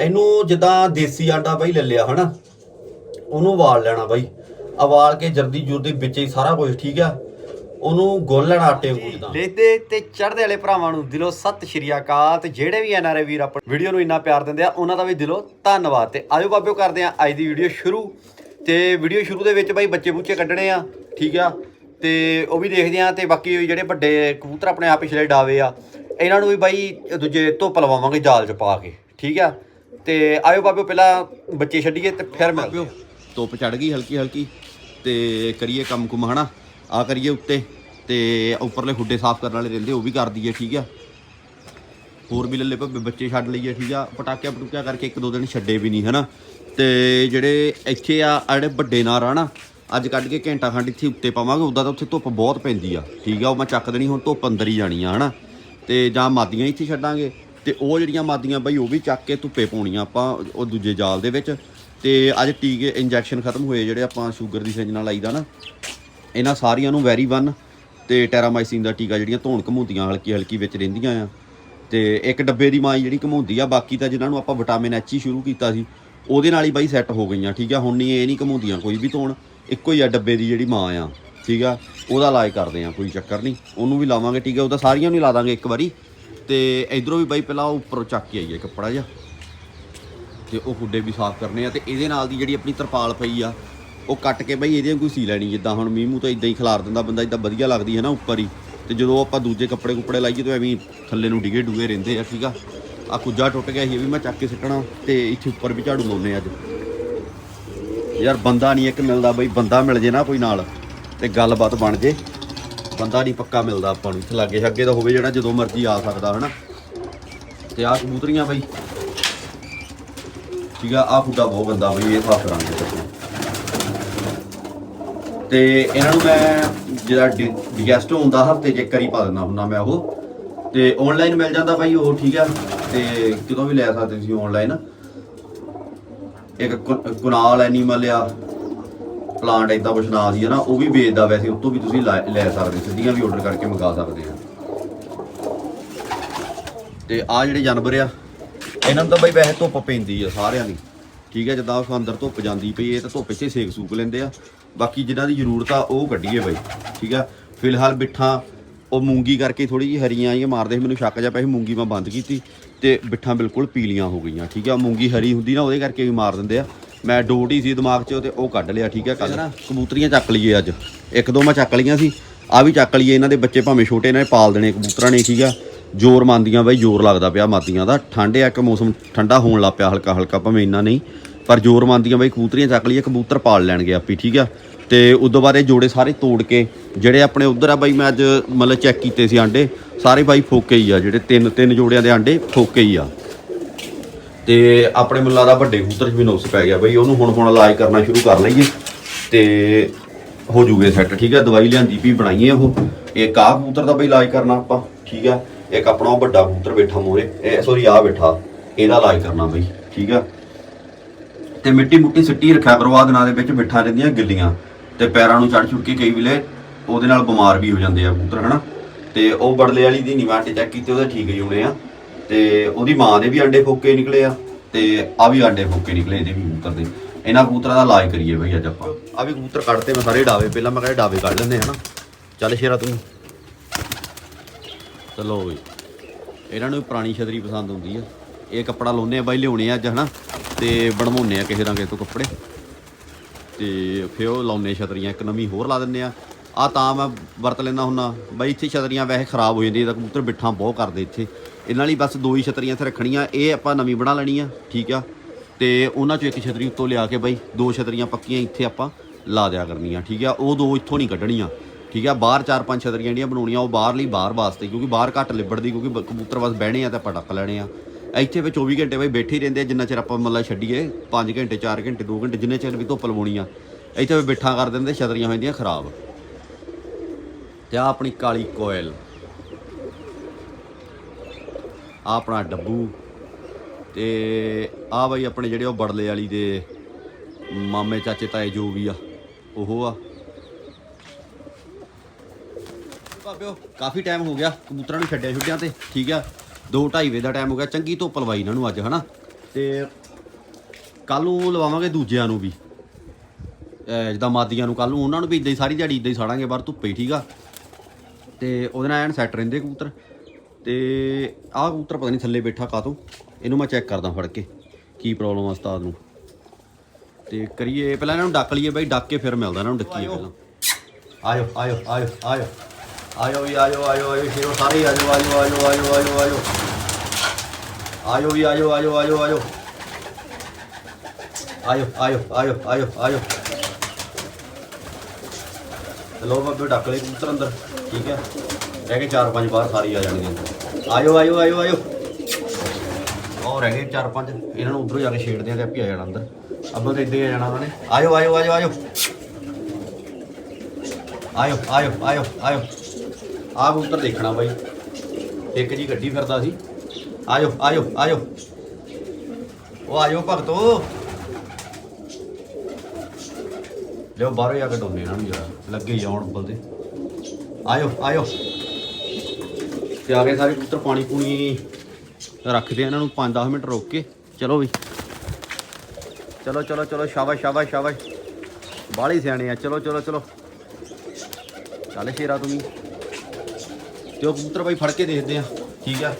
ਇਹਨੂੰ ਜਿੱਦਾਂ ਦੇਸੀ ਆਂਡਾ ਬਾਈ ਲੈ ਲਿਆ, ਹਨਾ? ਉਹਨੂੰ ਉਬਾਲ ਲੈਣਾ ਬਾਈ। ਉਬਾਲ ਕੇ ਜਰਦੀ ਜੁਰਦੀ ਵਿੱਚ ਹੀ ਸਾਰਾ ਕੁਝ ਠੀਕ ਆ? ਉਹਨੂੰ ਗੁੰਨ ਲੈਣਾ ਆਟੇ ਨੂੰ ਜਿੱਦਾਂ। ਲੇਦੇ ਤੇ ਚੜ੍ਹਦੇ ਵਾਲੇ ਭਰਾਵਾਂ ਨੂੰ ਦਿਲੋਂ ਸਤਿ ਸ਼੍ਰੀ ਅਕਾਲ ਤੇ ਜਿਹੜੇ ਵੀ ਐਨਆਰਏ ਵੀਰ ਆਪਣੀ ਵੀਡੀਓ ਨੂੰ ਇੰਨਾ ਪਿਆਰ ਦਿੰਦੇ ਆ, ਉਹਨਾਂ ਦਾ ਵੀ ਦਿਲੋਂ ਧੰਨਵਾਦ ਤੇ ਆਜੋ ਬਾਬਿਓ ਕਰਦੇ ਆ ਅੱਜ ਦੀ ਵੀਡੀਓ ਸ਼ੁਰੂ। ਤੇ ਵੀਡੀਓ ਸ਼ੁਰੂ ਦੇ ਵਿੱਚ ਬਾਈ ਬੱਚੇ ਬੁੱਚੇ ਕੱਢਣੇ ਆ, ਠੀਕ ਆ? ਤੇ ਉਹ ਵੀ ਦੇਖਦੇ ਆ ਤੇ ਬਾਕੀ ਜਿਹੜੇ ਵੱਡੇ ਕਬੂਤਰ ਆਪਣੇ ਆ ਪਿਛਲੇ ਡਾਵੇ ਆ, ਇਹਨਾਂ ਨੂੰ ਵੀ ਬਾਈ ਦੂਜੇ ਧੁੱਪ ਲਵਾਵਾਂਗੇ ਜਾਲ 'ਚ ਪਾ ਕੇ, ਠੀਕ ਆ? ਤੇ ਆਇਓ ਬਾਬਿਓ, ਪਹਿਲਾਂ ਬੱਚੇ ਛੱਡੀਏ ਤੇ ਫਿਰ ਮਿਲਦੇ ਆ ਧੁੱਪ ਚੜ ਗਈ ਹਲਕੀ ਹਲਕੀ ਤੇ ਕਰੀਏ ਕੰਮ ਕੁਮ, ਹਨਾ? ਆ ਕਰੀਏ ਉੱਤੇ ਤੇ ਉੱਪਰਲੇ ਹੁੱਡੇ ਸਾਫ਼ ਕਰਨ ਵਾਲੇ ਰਹਿੰਦੇ, ਉਹ ਵੀ ਕਰ ਦਈਏ, ਠੀਕ ਆ? ਹੋਰ ਵੀ ਲੱਲੇ ਭੱਬੇ, ਬੱਚੇ ਛੱਡ ਲਈਏ, ਠੀਕ ਆ? ਪਟਾਕਿਆਂ ਪਟੂਕਿਆ ਕਰਕੇ ਇੱਕ ਦੋ ਦਿਨ ਛੱਡੇ ਵੀ ਨਹੀਂ, ਹਨਾ? ਤੇ ਜਿਹੜੇ ਇੱਥੇ ਆ, ਆਹ ਜਿਹੜੇ ਵੱਡੇ ਨਾਰ ਆ ਨਾ, ਅੱਜ ਕੱਢ ਕੇ ਘੰਟਾ ਖੰਡ ਇੱਥੇ ਉੱਤੇ ਪਾਵਾਂਗੇ, ਉਦਾਂ ਤਾਂ ਉੱਥੇ ਧੁੱਪ ਬਹੁਤ ਪੈਂਦੀ ਆ, ਠੀਕ ਆ? ਉਹ ਮੈਂ ਚੱਕ ਦੇਣੀ, ਹੁਣ ਧੁੱਪ ਅੰਦਰ ਹੀ ਜਾਣੀ ਆ, ਹਨਾ? ਤੇ ਜਾਂ ਮਾਦੀਆਂ ਇੱਥੇ ਛੱਡਾਂਗੇ ਤੇ ਉਹ ਜਿਹੜੀਆਂ ਮਾਦੀਆਂ ਬਈ, ਉਹ ਵੀ ਚੱਕ ਕੇ ਧੁੱਪੇ ਪਾਉਣੀਆਂ ਆਪਾਂ ਉਹ ਦੂਜੇ ਜਾਲ ਦੇ ਵਿੱਚ। ਤੇ ਅੱਜ ਟੀਕੇ ਇੰਜੈਕਸ਼ਨ ਖਤਮ ਹੋਏ ਜਿਹੜੇ ਆਪਾਂ ਸ਼ੂਗਰ ਦੀ ਸਿੰਜ ਨਾਲ ਲਾਈਦਾ ਨਾ, ਇਹਨਾਂ ਸਾਰੀਆਂ ਨੂੰ ਵੈਰੀ ਵਨ ਤੇ ਟੈਰਾਮਾਈਸਿਨ ਦਾ ਟੀਕਾ ਜਿਹੜੀਆਂ ਧੌਣ ਘਮੂੰਦੀਆਂ ਹਲਕੀ ਹਲਕੀ ਵਿੱਚ ਰਹਿੰਦੀਆਂ ਆ। ਤੇ ਇੱਕ ਡੱਬੇ ਦੀ ਮਾਈ ਜਿਹੜੀ ਘਮੂੰਦੀ ਆ, ਬਾਕੀ ਤਾਂ ਜਿਨ੍ਹਾਂ ਨੂੰ ਆਪਾਂ ਵਿਟਾਮਿਨ ਐਚ ਹੀ ਸ਼ੁਰੂ ਕੀਤਾ ਸੀ, ਉਹਦੇ ਨਾਲ ਹੀ ਬਾਈ ਸੈੱਟ ਹੋ ਗਈਆਂ, ਠੀਕ ਆ? ਹੁਣ ਨਹੀਂ ਇਹ ਨਹੀਂ ਘਮੂੰਦੀਆਂ ਕੋਈ ਵੀ ਧੌਣ, ਇੱਕੋ ਹੀ ਆ ਡੱਬੇ ਦੀ ਜਿਹੜੀ ਮਾਂ ਆ, ਠੀਕ ਆ? ਉਹਦਾ ਇਲਾਜ ਕਰਦੇ ਆ, ਕੋਈ ਚੱਕਰ ਨਹੀਂ। ਉਹਨੂੰ ਵੀ ਲਾਵਾਂਗੇ ਠੀਕ ਆ ਉਹਦਾ ਸਾਰੀਆਂ ਨੂੰ ਹੀ ਲਾ ਦਾਂਗੇ ਇੱਕ ਵਾਰੀ। ਤੇ ਇਧਰੋਂ ਵੀ ਬਾਈ ਪਹਿਲਾਂ ਉਹ ਉੱਪਰੋਂ ਚੱਕ ਕੇ ਆਈਏ ਕੱਪੜਾ ਜਿਹਾ। ਤੇ ਉਹ ਹੁੱਡੇ ਵੀ ਸਾਫ਼ ਕਰਨੇ ਆ ਤੇ ਇਹਦੇ ਨਾਲ ਦੀ ਜਿਹੜੀ ਆਪਣੀ ਤਰਪਾਲ ਪਈ ਆ, ਉਹ ਕੱਟ ਕੇ ਬਈ ਇਹਦੇ ਕੋਈ ਸੀ ਲੈਣੀ, ਜਿੱਦਾਂ ਹੁਣ ਮੀਂਹ ਮੂੰਹ ਤਾਂ ਇਦਾਂ ਹੀ ਖਿਲਾਰ ਦਿੰਦਾ ਬੰਦਾ ਇਦਾਂ ਵਧੀਆ ਲੱਗਦੀ ਹੈ ਨਾ ਉੱਪਰ ਹੀ। ਤੇ ਜਦੋਂ ਆਪਾਂ ਦੂਜੇ ਕੱਪੜੇ ਕੁੱਪੜੇ ਲਾਈਏ ਤਾਂ ਐਵੇਂ ਥੱਲੇ ਨੂੰ ਡਿਗੇ ਡੂਗੇ ਰਹਿੰਦੇ ਆ, ਠੀਕ ਆ। ਆ ਕੁੱਜਾ ਟੁੱਟ ਗਿਆ ਸੀ, ਇਹ ਵੀ ਮੈਂ ਚੱਕ ਕੇ ਸਿੱਟਣਾ ਤੇ ਇੱਥੇ ਉੱਪਰ ਵੀ ਝਾੜੂ ਲਾਉਨੇ ਅੱਜ। ਯਾਰ ਬੰਦਾ ਨਹੀਂ ਇੱਕ ਮਿਲਦਾ ਬਈ, ਬੰਦਾ ਮਿਲ ਜੇ ਨਾ ਕੋਈ ਨਾਲ ਤੇ ਗੱਲਬਾਤ ਬਣ ਜੇ। ਬੰਦਾ ਨਹੀਂ ਪੱਕਾ ਮਿਲਦਾ ਆਪਾਂ ਨੂੰ। ਇੱਥੇ ਲਾਗੇ ਅੱਗੇ ਤਾਂ ਹੋਵੇ ਜਿਹੜਾ ਜਦੋਂ ਮਰਜ਼ੀ ਆ ਸਕਦਾ, ਹਨਾ? ਤੇ ਆਹ ਕਬੂਤਰੀਆਂ ਬਈ। ਠੀਕ ਆ, ਆਹ ਫੁੱਡਾ ਬਹੁਤ ਗੰਦਾ ਬਈ, ਇਹ ਸਾਫ਼ ਕਰਾਂਗੇ ਤੇ ਇਹਨਾਂ ਨੂੰ ਮੈਂ ਜਿਹੜਾ ਡਿਗੈਸਟ ਹੁੰਦਾ ਹਫ਼ਤੇ ਚ ਇੱਕ ਵਾਰੀ ਪਾ ਦਿੰਦਾ ਹੁੰਦਾ ਮੈਂ ਉਹ। ਤੇ ਆਨਲਾਈਨ ਮਿਲ ਜਾਂਦਾ ਬਾਈ ਉਹ, ਠੀਕ ਆ? ਤੇ ਕਿਤੋਂ ਵੀ ਲੈ ਸਕਦੇ ਤੁਸੀਂ ਆਨਲਾਈਨ ਇੱਕ ਕੁਨਾਲ ਐਨੀਮਲ ਆ। ਪਲਾਂਟ ਇਦਾਂ ਕੁਛ ਨਾਂ ਦੀ ਹੈ ਨਾ, ਉਹ ਵੀ ਵੇਚਦਾ ਵੈਸੇ ਉਸ ਵੀ ਤੁਸੀਂ ਲੈ ਲੈ ਸਕਦੇ, ਸਿੱਧੀਆਂ ਵੀ ਆਰਡਰ ਕਰਕੇ ਮੰਗਾ ਸਕਦੇ ਆ ਤੇ ਆ ਜਿਹੜੇ ਜਾਨਵਰ ਆ, ਇਹਨਾਂ ਨੂੰ ਤਾਂ ਬਈ ਵੈਸੇ ਧੁੱਪ ਪੈਂਦੀ ਆ ਸਾਰਿਆਂ ਦੀ। ਠੀਕ ਹੈ, ਜਿੱਦਾਂ ਉਹ ਅੰਦਰ ਧੁੱਪ ਜਾਂਦੀ ਪਈ, ਇਹ ਤਾਂ ਧੁੱਪ 'ਚ ਸੇਕ ਸੂਕ ਲੈਂਦੇ ਆ। ਬਾਕੀ ਜਿਨ੍ਹਾਂ ਦੀ ਜ਼ਰੂਰਤ ਆ, ਉਹ ਕੱਢੀਏ ਬਈ, ਠੀਕ ਆ। ਫਿਲਹਾਲ ਬਿੱਠਾਂ, ਉਹ ਮੂੰਗੀ ਕਰਕੇ ਥੋੜੀ ਜਿਹੀ ਹਰੀਆਂ ਆਈਆਂ, ਮਾਰਦੇ ਸੀ, ਮੈਨੂੰ ਸ਼ੱਕ ਜਿਹਾ ਪਿਆ ਸੀ, ਮੂੰਗੀ ਮੈਂ ਬੰਦ ਕੀਤੀ, ਤੇ ਬਿੱਠਾਂ ਬਿਲਕੁਲ ਪੀਲੀਆਂ ਹੋ ਗਈਆਂ, ਠੀਕ ਆ। ਮੂੰਗੀ ਹਰੀ ਹੁੰਦੀ ਨਾ, ਉਹਦੇ ਕਰਕੇ ਵੀ ਮਾਰ ਦਿੰਦੇ ਆ। ਮੈਂ ਡੋਟ ਹੀ ਸੀ ਦਿਮਾਗ 'ਚ ਤੇ ਉਹ ਕੱਢ ਲਿਆ, ਠੀਕ ਆ ਕੱਲ ਕਬੂਤਰੀਆਂ ਚੱਕ ਲਈਏ ਅੱਜ। ਇੱਕ ਦੋ ਮੈਂ ਚੱਕ ਲਈਆਂ ਸੀ ਆ ਵੀ ਚੱਕ ਲਈਏ ਇਹਨਾਂ ਦੇ ਬੱਚੇ, ਭਾਵੇਂ ਛੋਟੇ ਨੇ, ਪਾਲ ਦੇਣੇ ਕਬੂਤਰਾਂ ਨੇ, ਠੀਕ ਆ ਜ਼ੋਰ ਮੰਨਦੀਆਂ ਬਈ, ਜ਼ੋਰ ਲੱਗਦਾ ਪਿਆ ਮਾਦੀਆਂ ਦਾ। ਠੰਡ ਆ ਕਿ ਮੌਸਮ ਠੰਡਾ ਹੋਣ ਲੱਗ ਪਿਆ, ਹਲਕਾ ਹਲਕਾ, ਭਾਵੇਂ ਇੰਨਾ ਨਹੀਂ। ਪਰ ਜ਼ੋਰ ਮੰਨਦੀਆਂ ਬਈ, ਕਬੂਤਰੀਆਂ ਚੱਕ ਲਈਏ, ਕਬੂਤਰ ਪਾਲ ਲੈਣਗੇ ਆਪੀ, ਠੀਕ ਆ ਤੇ ਉਦੋਂ ਬਾਅਦ ਇਹ ਜੋੜੇ ਸਾਰੇ ਤੋੜ ਕੇ, ਜਿਹੜੇ ਆਪਣੇ ਉਧਰ ਆ ਬਾਈ, ਮੈਂ ਅੱਜ ਮਤਲਬ ਚੈੱਕ ਕੀਤੇ ਸੀ ਆਂਡੇ, ਸਾਰੇ ਬਾਈ ਫੋਕੇ ਹੀ ਆ, ਜਿਹੜੇ ਤਿੰਨ ਤਿੰਨ ਜੋੜਿਆਂ ਦੇ ਆਂਡੇ ਫੋਕੇ ਹੀ ਆ। ਤੇ ਆਪਣੇ ਮੁੱਲਾ ਦਾ ਵੱਡੇ ਕਬੂਤਰ 'ਚ ਵੀ ਨੁਕਸ ਪੈ ਗਿਆ ਬਈ, ਉਹਨੂੰ ਹੁਣ ਹੁਣ ਇਲਾਜ ਕਰਨਾ ਸ਼ੁਰੂ ਕਰ ਲਈਏ ਤੇ ਹੋ ਜੂਗੇ ਸੈੱਟ ਠੀਕ ਹੈ ਦਵਾਈ ਲਿਆਂਦੀ ਵੀ ਬਣਾਈਏ ਉਹ। ਇੱਕ ਆਹ ਕਬੂਤਰ ਦਾ ਬਈ ਇਲਾਜ ਕਰਨਾ ਆਪਾਂ, ਠੀਕ ਹੈ ਇੱਕ ਆਪਣਾ ਉਹ ਵੱਡਾ ਕਬੂਤਰ ਬੈਠਾ ਮੋਰੇ ਇਹ ਸੋਰੀ ਆ ਬੈਠਾ, ਇਹਦਾ ਇਲਾਜ ਕਰਨਾ ਬਈ, ਠੀਕ ਆ? ਤੇ ਮਿੱਟੀ ਮੁੱਟੀ ਸਿੱਟੀ ਰੱਖਿਆ ਕਰੋ, ਆਹ ਦਿਨਾਂ ਦੇ ਵਿੱਚ ਬਿੱਠਾਂ ਰਹਿੰਦੀਆਂ ਗਿੱਲੀਆਂ। ਤੇ ਪੈਰਾਂ ਨੂੰ ਚੜ ਚੁੜ ਕੇ ਕਈ ਵੇਲੇ ਉਹਦੇ ਨਾਲ ਬਿਮਾਰ ਵੀ ਹੋ ਜਾਂਦੇ ਆ ਕਬੂਤਰ, ਹਨਾ? ਤੇ ਉਹ ਬੜਲੇ ਵਾਲੀ ਦੀ ਨਹੀਂ ਮੈਂ ਚੈੱਕ ਕੀਤੀ, ਉਹਦੇ ਠੀਕ ਹੀ ਹੋਣੇ ਆ। ਤੇ ਉਹਦੀ ਮਾਂ ਦੇ ਵੀ ਅੰਡੇ ਫੋਕੇ ਨਿਕਲੇ ਆ ਤੇ ਆ ਵੀ ਅੰਡੇ ਫੋਕੇ ਨਿਕਲੇ ਇਹਦੇ ਵੀ ਕਬੂਤਰ ਦੇ। ਇਹਨਾਂ ਕਬੂਤਰਾਂ ਦਾ ਇਲਾਜ ਕਰੀਏ ਬਈ ਅੱਜ ਆਪਾਂ। ਆ ਵੀ ਕਬੂਤਰ ਕੱਢਤੇ ਮੈਂ ਸਾਰੇ ਡਾਵੇ ਪਹਿਲਾਂ ਮੈਂ ਕਹਿੰਦਾ ਡਾਵੇ ਕੱਢ ਲੈਂਦੇ ਹਨਾ। ਚੱਲ ਸ਼ੇਰਾ ਤੂੰ। ਚਲੋ ਬਈ। ਇਹਨਾਂ ਨੂੰ ਵੀ ਪੁਰਾਣੀ ਛਤਰੀ ਪਸੰਦ ਹੁੰਦੀ ਆ। ਇਹ ਕੱਪੜਾ ਲਾਉਨੇ ਆ ਬਾਈ ਲਿਆਉਣੇ ਆ ਅੱਜ ਹਨਾ ਤੇ ਬਣਵਾਉਨੇ ਆ ਕਿਸੇ ਨਾ ਕਿਸੇ ਤੋਂ ਕੱਪੜੇ। ਤੇ ਫਿਰ ਉਹ ਲਾਉਨੇ ਛਤਰੀਆਂ ਇੱਕ ਨਵੀਂ ਹੋਰ ਲਾ ਦਿੰਨੇ ਆ। ਆ ਤਾਂ ਮੈਂ ਵਰਤ ਲੈਂਦਾ ਹੁੰਨਾ ਬਾਈ ਇੱਥੇ ਛਤਰੀਆਂ ਵੈਸੇ ਖਰਾਬ ਹੋ ਜਾਂਦੀਆਂ ਤਾਂ ਕਬੂਤਰ ਬਿੱਠਾਂ ਬਹੁਤ ਕਰਦੇ ਇੱਥੇ। ਇਹਨਾਂ ਲਈ ਬਸ ਦੋ ਹੀ ਛਤਰੀਆਂ ਇੱਥੇ ਰੱਖਣੀਆਂ, ਇਹ ਆਪਾਂ ਨਵੀਂ ਬਣਾ ਲੈਣੀ ਆ, ਠੀਕ ਆ। ਤੇ ਉਹਨਾਂ ਚੋਂ ਇੱਕ ਛਤਰੀ ਉੱਤੋਂ ਲਿਆ ਕੇ ਬਾਈ, ਦੋ ਛਤਰੀਆਂ ਪੱਕੀਆਂ ਇੱਥੇ ਆਪਾਂ ਲਾ ਦਿਆ ਕਰਨੀਆਂ, ਠੀਕ ਆ। ਉਹ ਦੋ ਇੱਥੋਂ ਨਹੀਂ ਕੱਢਣੀਆਂ, ਠੀਕ ਆ। ਬਾਹਰ ਚਾਰ ਪੰਜ ਛਤਰੀਆਂ ਜਿਹੜੀਆਂ ਬਣਾਉਣੀਆਂ, ਉਹ ਬਾਹਰਲੀ, ਬਾਹਰ ਵਾਸਤੇ, ਕਿਉਂਕਿ ਬਾਹਰ ਘੱਟ ਲਿਬੜਦੀ, ਕਿਉਂਕਿ ਕਬੂਤਰ ਬਸ ਬਹਿਣੇ ਆ ਤੇ ਪਟਕ ਲੈਣੇ ਆ। ਇੱਥੇ ਵੀ 24 ਘੰਟੇ ਬਈ ਬੈਠੇ ਹੀ ਰਹਿੰਦੇ ਆ, ਜਿੰਨਾ ਚਿਰ ਆਪਾਂ ਮੱਲਾ ਛੱਡੀਏ 5 ਘੰਟੇ 4 ਘੰਟੇ 2 ਘੰਟੇ, ਜਿੰਨੇ ਚਿਰ ਵੀ ਧੁੱਪ ਲਵਾਉਣੀ ਆ, ਇੱਥੇ ਵੀ ਬਿੱਠਾਂ ਕਰ ਦਿੰਦੇ, ਛਤਰੀਆਂ ਹੋ ਜਾਂਦੀਆਂ ਖਰਾਬ। ਤੇ ਆ ਆਪਣੀ ਕਾਲੀ ਕੋਇਲ। ਆ ਆਪਣਾ ਡੱਬੂ ਤੇ ਆ ਬਾਈ ਆਪਣੇ ਜਿਹੜੇ ਉਹ ਬੜਲੇ ਵਾਲੀ ਦੇ ਮਾਮੇ, ਚਾਚੇ, ਤਾਏ ਜੋ ਵੀ ਆ, ਉਹ ਆ। ਭਾਬਿਓ, ਕਾਫੀ ਟਾਈਮ ਹੋ ਗਿਆ, ਕਬੂਤਰਾਂ ਨੂੰ ਛੱਡਿਆ ਛੁੱਟਿਆਂ ਤੇ, ਠੀਕ ਆ? 2:30 ਵਜੇ ਦਾ ਟਾਈਮ ਹੋ ਗਿਆ, ਚੰਗੀ ਧੁੱਪ ਲਵਾਈ ਇਹਨਾਂ ਨੂੰ ਅੱਜ, ਹਨਾ? ਤੇ ਕੱਲ ਨੂੰ ਲਵਾਵਾਂਗੇ ਦੂਜਿਆਂ ਨੂੰ ਵੀ। ਜਿੱਦਾਂ ਮਾਦੀਆਂ ਨੂੰ ਕੱਲ ਨੂੰ, ਉਹਨਾਂ ਨੂੰ ਵੀ ਇਦਾਂ ਹੀ ਸਾਰੀ ਦਿਹਾੜੀ ਇਦਾਂ ਹੀ ਸਾੜਾਂਗੇ ਬਾਹਰ ਧੁੱਪੇ ਹੀ ਠੀਕ ਆ? ਤੇ ਉਹਦੇ ਨਾਲ ਐਨ ਸੈੱਟ ਰਹਿੰਦੇ ਕਬੂਤਰ। ਤੇ ਆਹ ਕਬੂਤਰ ਪਤਾ ਨਹੀਂ ਥੱਲੇ ਬੈਠਾ ਕਾਤੋਂ ਇਹਨੂੰ ਮੈਂ ਚੈੱਕ ਕਰਦਾ ਫੜ ਕੇ ਕੀ ਪ੍ਰੋਬਲਮ ਆ ਉਸਤਾਦ ਨੂੰ ਤੇ ਕਰੀਏ ਪਹਿਲਾਂ ਇਹਨਾਂ ਨੂੰ ਡੱਕ ਲਈਏ ਬਾਈ ਡੱਕ ਕੇ ਫਿਰ ਮਿਲਦਾ ਇਹਨਾਂ ਨੂੰ ਡੱਕੀਏ ਪਹਿਲਾਂ ਆਇਓ ਆਇਓ ਆਇਓ ਆਇਓ ਆਇਓ ਵੀ ਆਇਓ ਆਇਓ ਆਇਓ ਸ਼ੇਰੋ ਸਾਰੇ ਆਇਓ ਆਇਓ ਆਇਓ ਆਇਓ ਆਇਓ ਆਇਓ ਆਇਓ ਵੀ ਆਇਓ ਆਇਓ ਆਇਓ ਆਇਓ ਆਇਓ ਆਇਓ ਆਇਓ ਆਇਓ ਆਇਓ ਲੋ ਬਾਬੇ ਡੱਕ ਲੈ ਕਬੂਤਰ ਅੰਦਰ ਠੀਕ ਹੈ ਰਹਿ ਗਏ ਚਾਰ ਪੰਜ ਬਾਹਰ ਸਾਰੀ ਆ ਜਾਣਗੇ। ਆਇਓ ਆਇਓ ਆਇਓ ਆਇਓ। ਉਹ ਰਹਿ ਗਏ ਚਾਰ ਪੰਜ। ਇਹਨਾਂ ਨੂੰ ਉਧਰੋਂ ਜਾ ਕੇ ਛੇੜਦੇ ਆ ਤੇ ਆਪੇ ਆ ਜਾਣਾ ਅੰਦਰ। ਅੱਬਾ ਤੇ ਇੱਦਾਂ ਹੀ ਆ ਜਾਣਾ ਉਹਨਾਂ ਨੇ। ਆਇਓ ਆਇਓ ਆਇਓ ਆਇਓ। ਆਇਓ ਆਇਓ ਆਇਓ ਆਇਓ। ਆਹ ਕਬੂਤਰ ਦੇਖਣਾ ਬਾਈ। ਇੱਕ ਜੀ ਗੱਡੀ ਫਿਰਦਾ ਸੀ। ਆਇਓ ਆਇਓ ਆਇਓ। ਉਹ ਆਇਓ ਭਗਤੋ। ਲਿਓ ਬਾਹਰੋਂ ਜਾ ਕੇ ਡੋਨੇ ਇਹਨਾਂ ਨੂੰ ਜਰਾ ਲੱਗੇ ਹੀ ਆਉਣ ਉੱਪਰ ਆਇਓ ਆਇਓ। ਤੇ ਆ ਗਏ ਸਾਰੇ, ਕਬੂਤਰ ਪਾਣੀ ਪੂਣੀ ਰੱਖਦੇ ਆ ਇਹਨਾਂ ਨੂੰ 5-10 ਮਿੰਟ ਰੋਕ ਕੇ। ਚਲੋ ਵੀ। ਚਲੋ ਚਲੋ ਚਲੋ, ਸ਼ਾਬਾਸ਼ ਸ਼ਾਬਾਸ਼ ਸ਼ਾਬਾਸ਼। ਬਾਹਲੀ ਸਿਆਣੇ ਆ। ਚਲੋ ਚਲੋ ਚਲੋ। ਚੱਲ ਸ਼ੇਰਾ ਤੂੰ ਵੀ। ਤੇ ਉਹ ਕਬੂਤਰ ਬਾਈ ਫੜ ਕੇ ਦੇਖਦੇ ਆ। ਠੀਕ ਆ।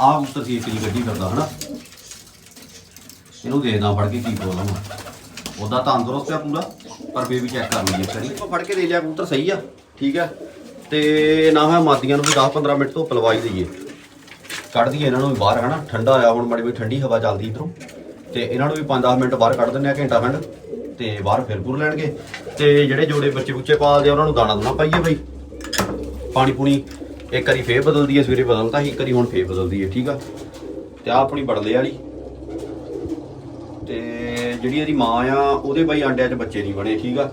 ਆਹ ਕਬੂਤਰ ਸੀ ਇੱਕ ਜੀ ਗੱਡੀ ਕਰਦਾ ਹਨਾ? ਇਹਨੂੰ ਦੇਖਦਾ ਫੜ ਕੇ ਕੀ ਪ੍ਰੋਬਲਮ ਆ। ਉਹਦਾ ਤੰਦਰੁਸਤ ਆ ਪੂਰਾ, ਪਰ ਬੇਬੀ ਚੈੱਕ ਕਰ ਲਈਏ। ਸਰੀ ਫੜ ਕੇ ਦੇ ਲਿਆ, ਕਬੂਤਰ ਸਹੀ ਆ। ਠੀਕ ਆ। ਤੇ ਨਾ ਹੋਇਆ ਮਾਦੀਆਂ ਨੂੰ ਵੀ 10-15 ਮਿੰਟ ਤੋਂ ਪਲਵਾਈ ਦਈਏ। ਕੱਢ ਦਈਏ ਇਹਨਾਂ ਨੂੰ ਵੀ ਬਾਹਰ, ਹਨਾ? ਠੰਡਾ ਹੋਇਆ ਹੁਣ ਮਾੜੀ ਬਈ, ਠੰਡੀ ਹਵਾ ਚੱਲਦੀ ਇਧਰੋਂ। ਤੇ ਇਹਨਾਂ ਨੂੰ ਵੀ 5-10 ਮਿੰਟ ਬਾਹਰ ਕੱਢ ਦਿੰਦੇ ਆ ਘੰਟਾ ਖੰਡ। ਤੇ ਬਾਹਰ ਫਿਰ ਪੂਰ ਲੈਣਗੇ। ਤੇ ਜਿਹੜੇ ਜੋੜੇ ਬੱਚੇ ਬੁੱਚੇ ਪਾਲਦੇ ਆ, ਉਹਨਾਂ ਨੂੰ ਦਾਣਾ ਦੂਣਾ ਪਾਈਏ ਬਈ। ਪਾਣੀ ਪੂਣੀ ਇੱਕ ਵਾਰੀ ਫੇਰ ਬਦਲਦੀ ਹੈ ਸਵੇਰੇ ਬਦਲਦਾ ਸੀ ਇੱਕ ਵਾਰੀ ਹੁਣ ਫੇਰ ਬਦਲਦੀ ਹੈ ਠੀਕ ਆ? ਤੇ ਆ ਆਪਣੀ ਬੜਲੇ ਵਾਲੀ। ਤੇ ਜਿਹੜੀ ਇਹਦੀ ਮਾਂ ਆ, ਉਹਦੇ ਬਾਈ ਆਂਡਿਆਂ 'ਚ ਬੱਚੇ ਨਹੀਂ ਬਣੇ, ਠੀਕ ਆ?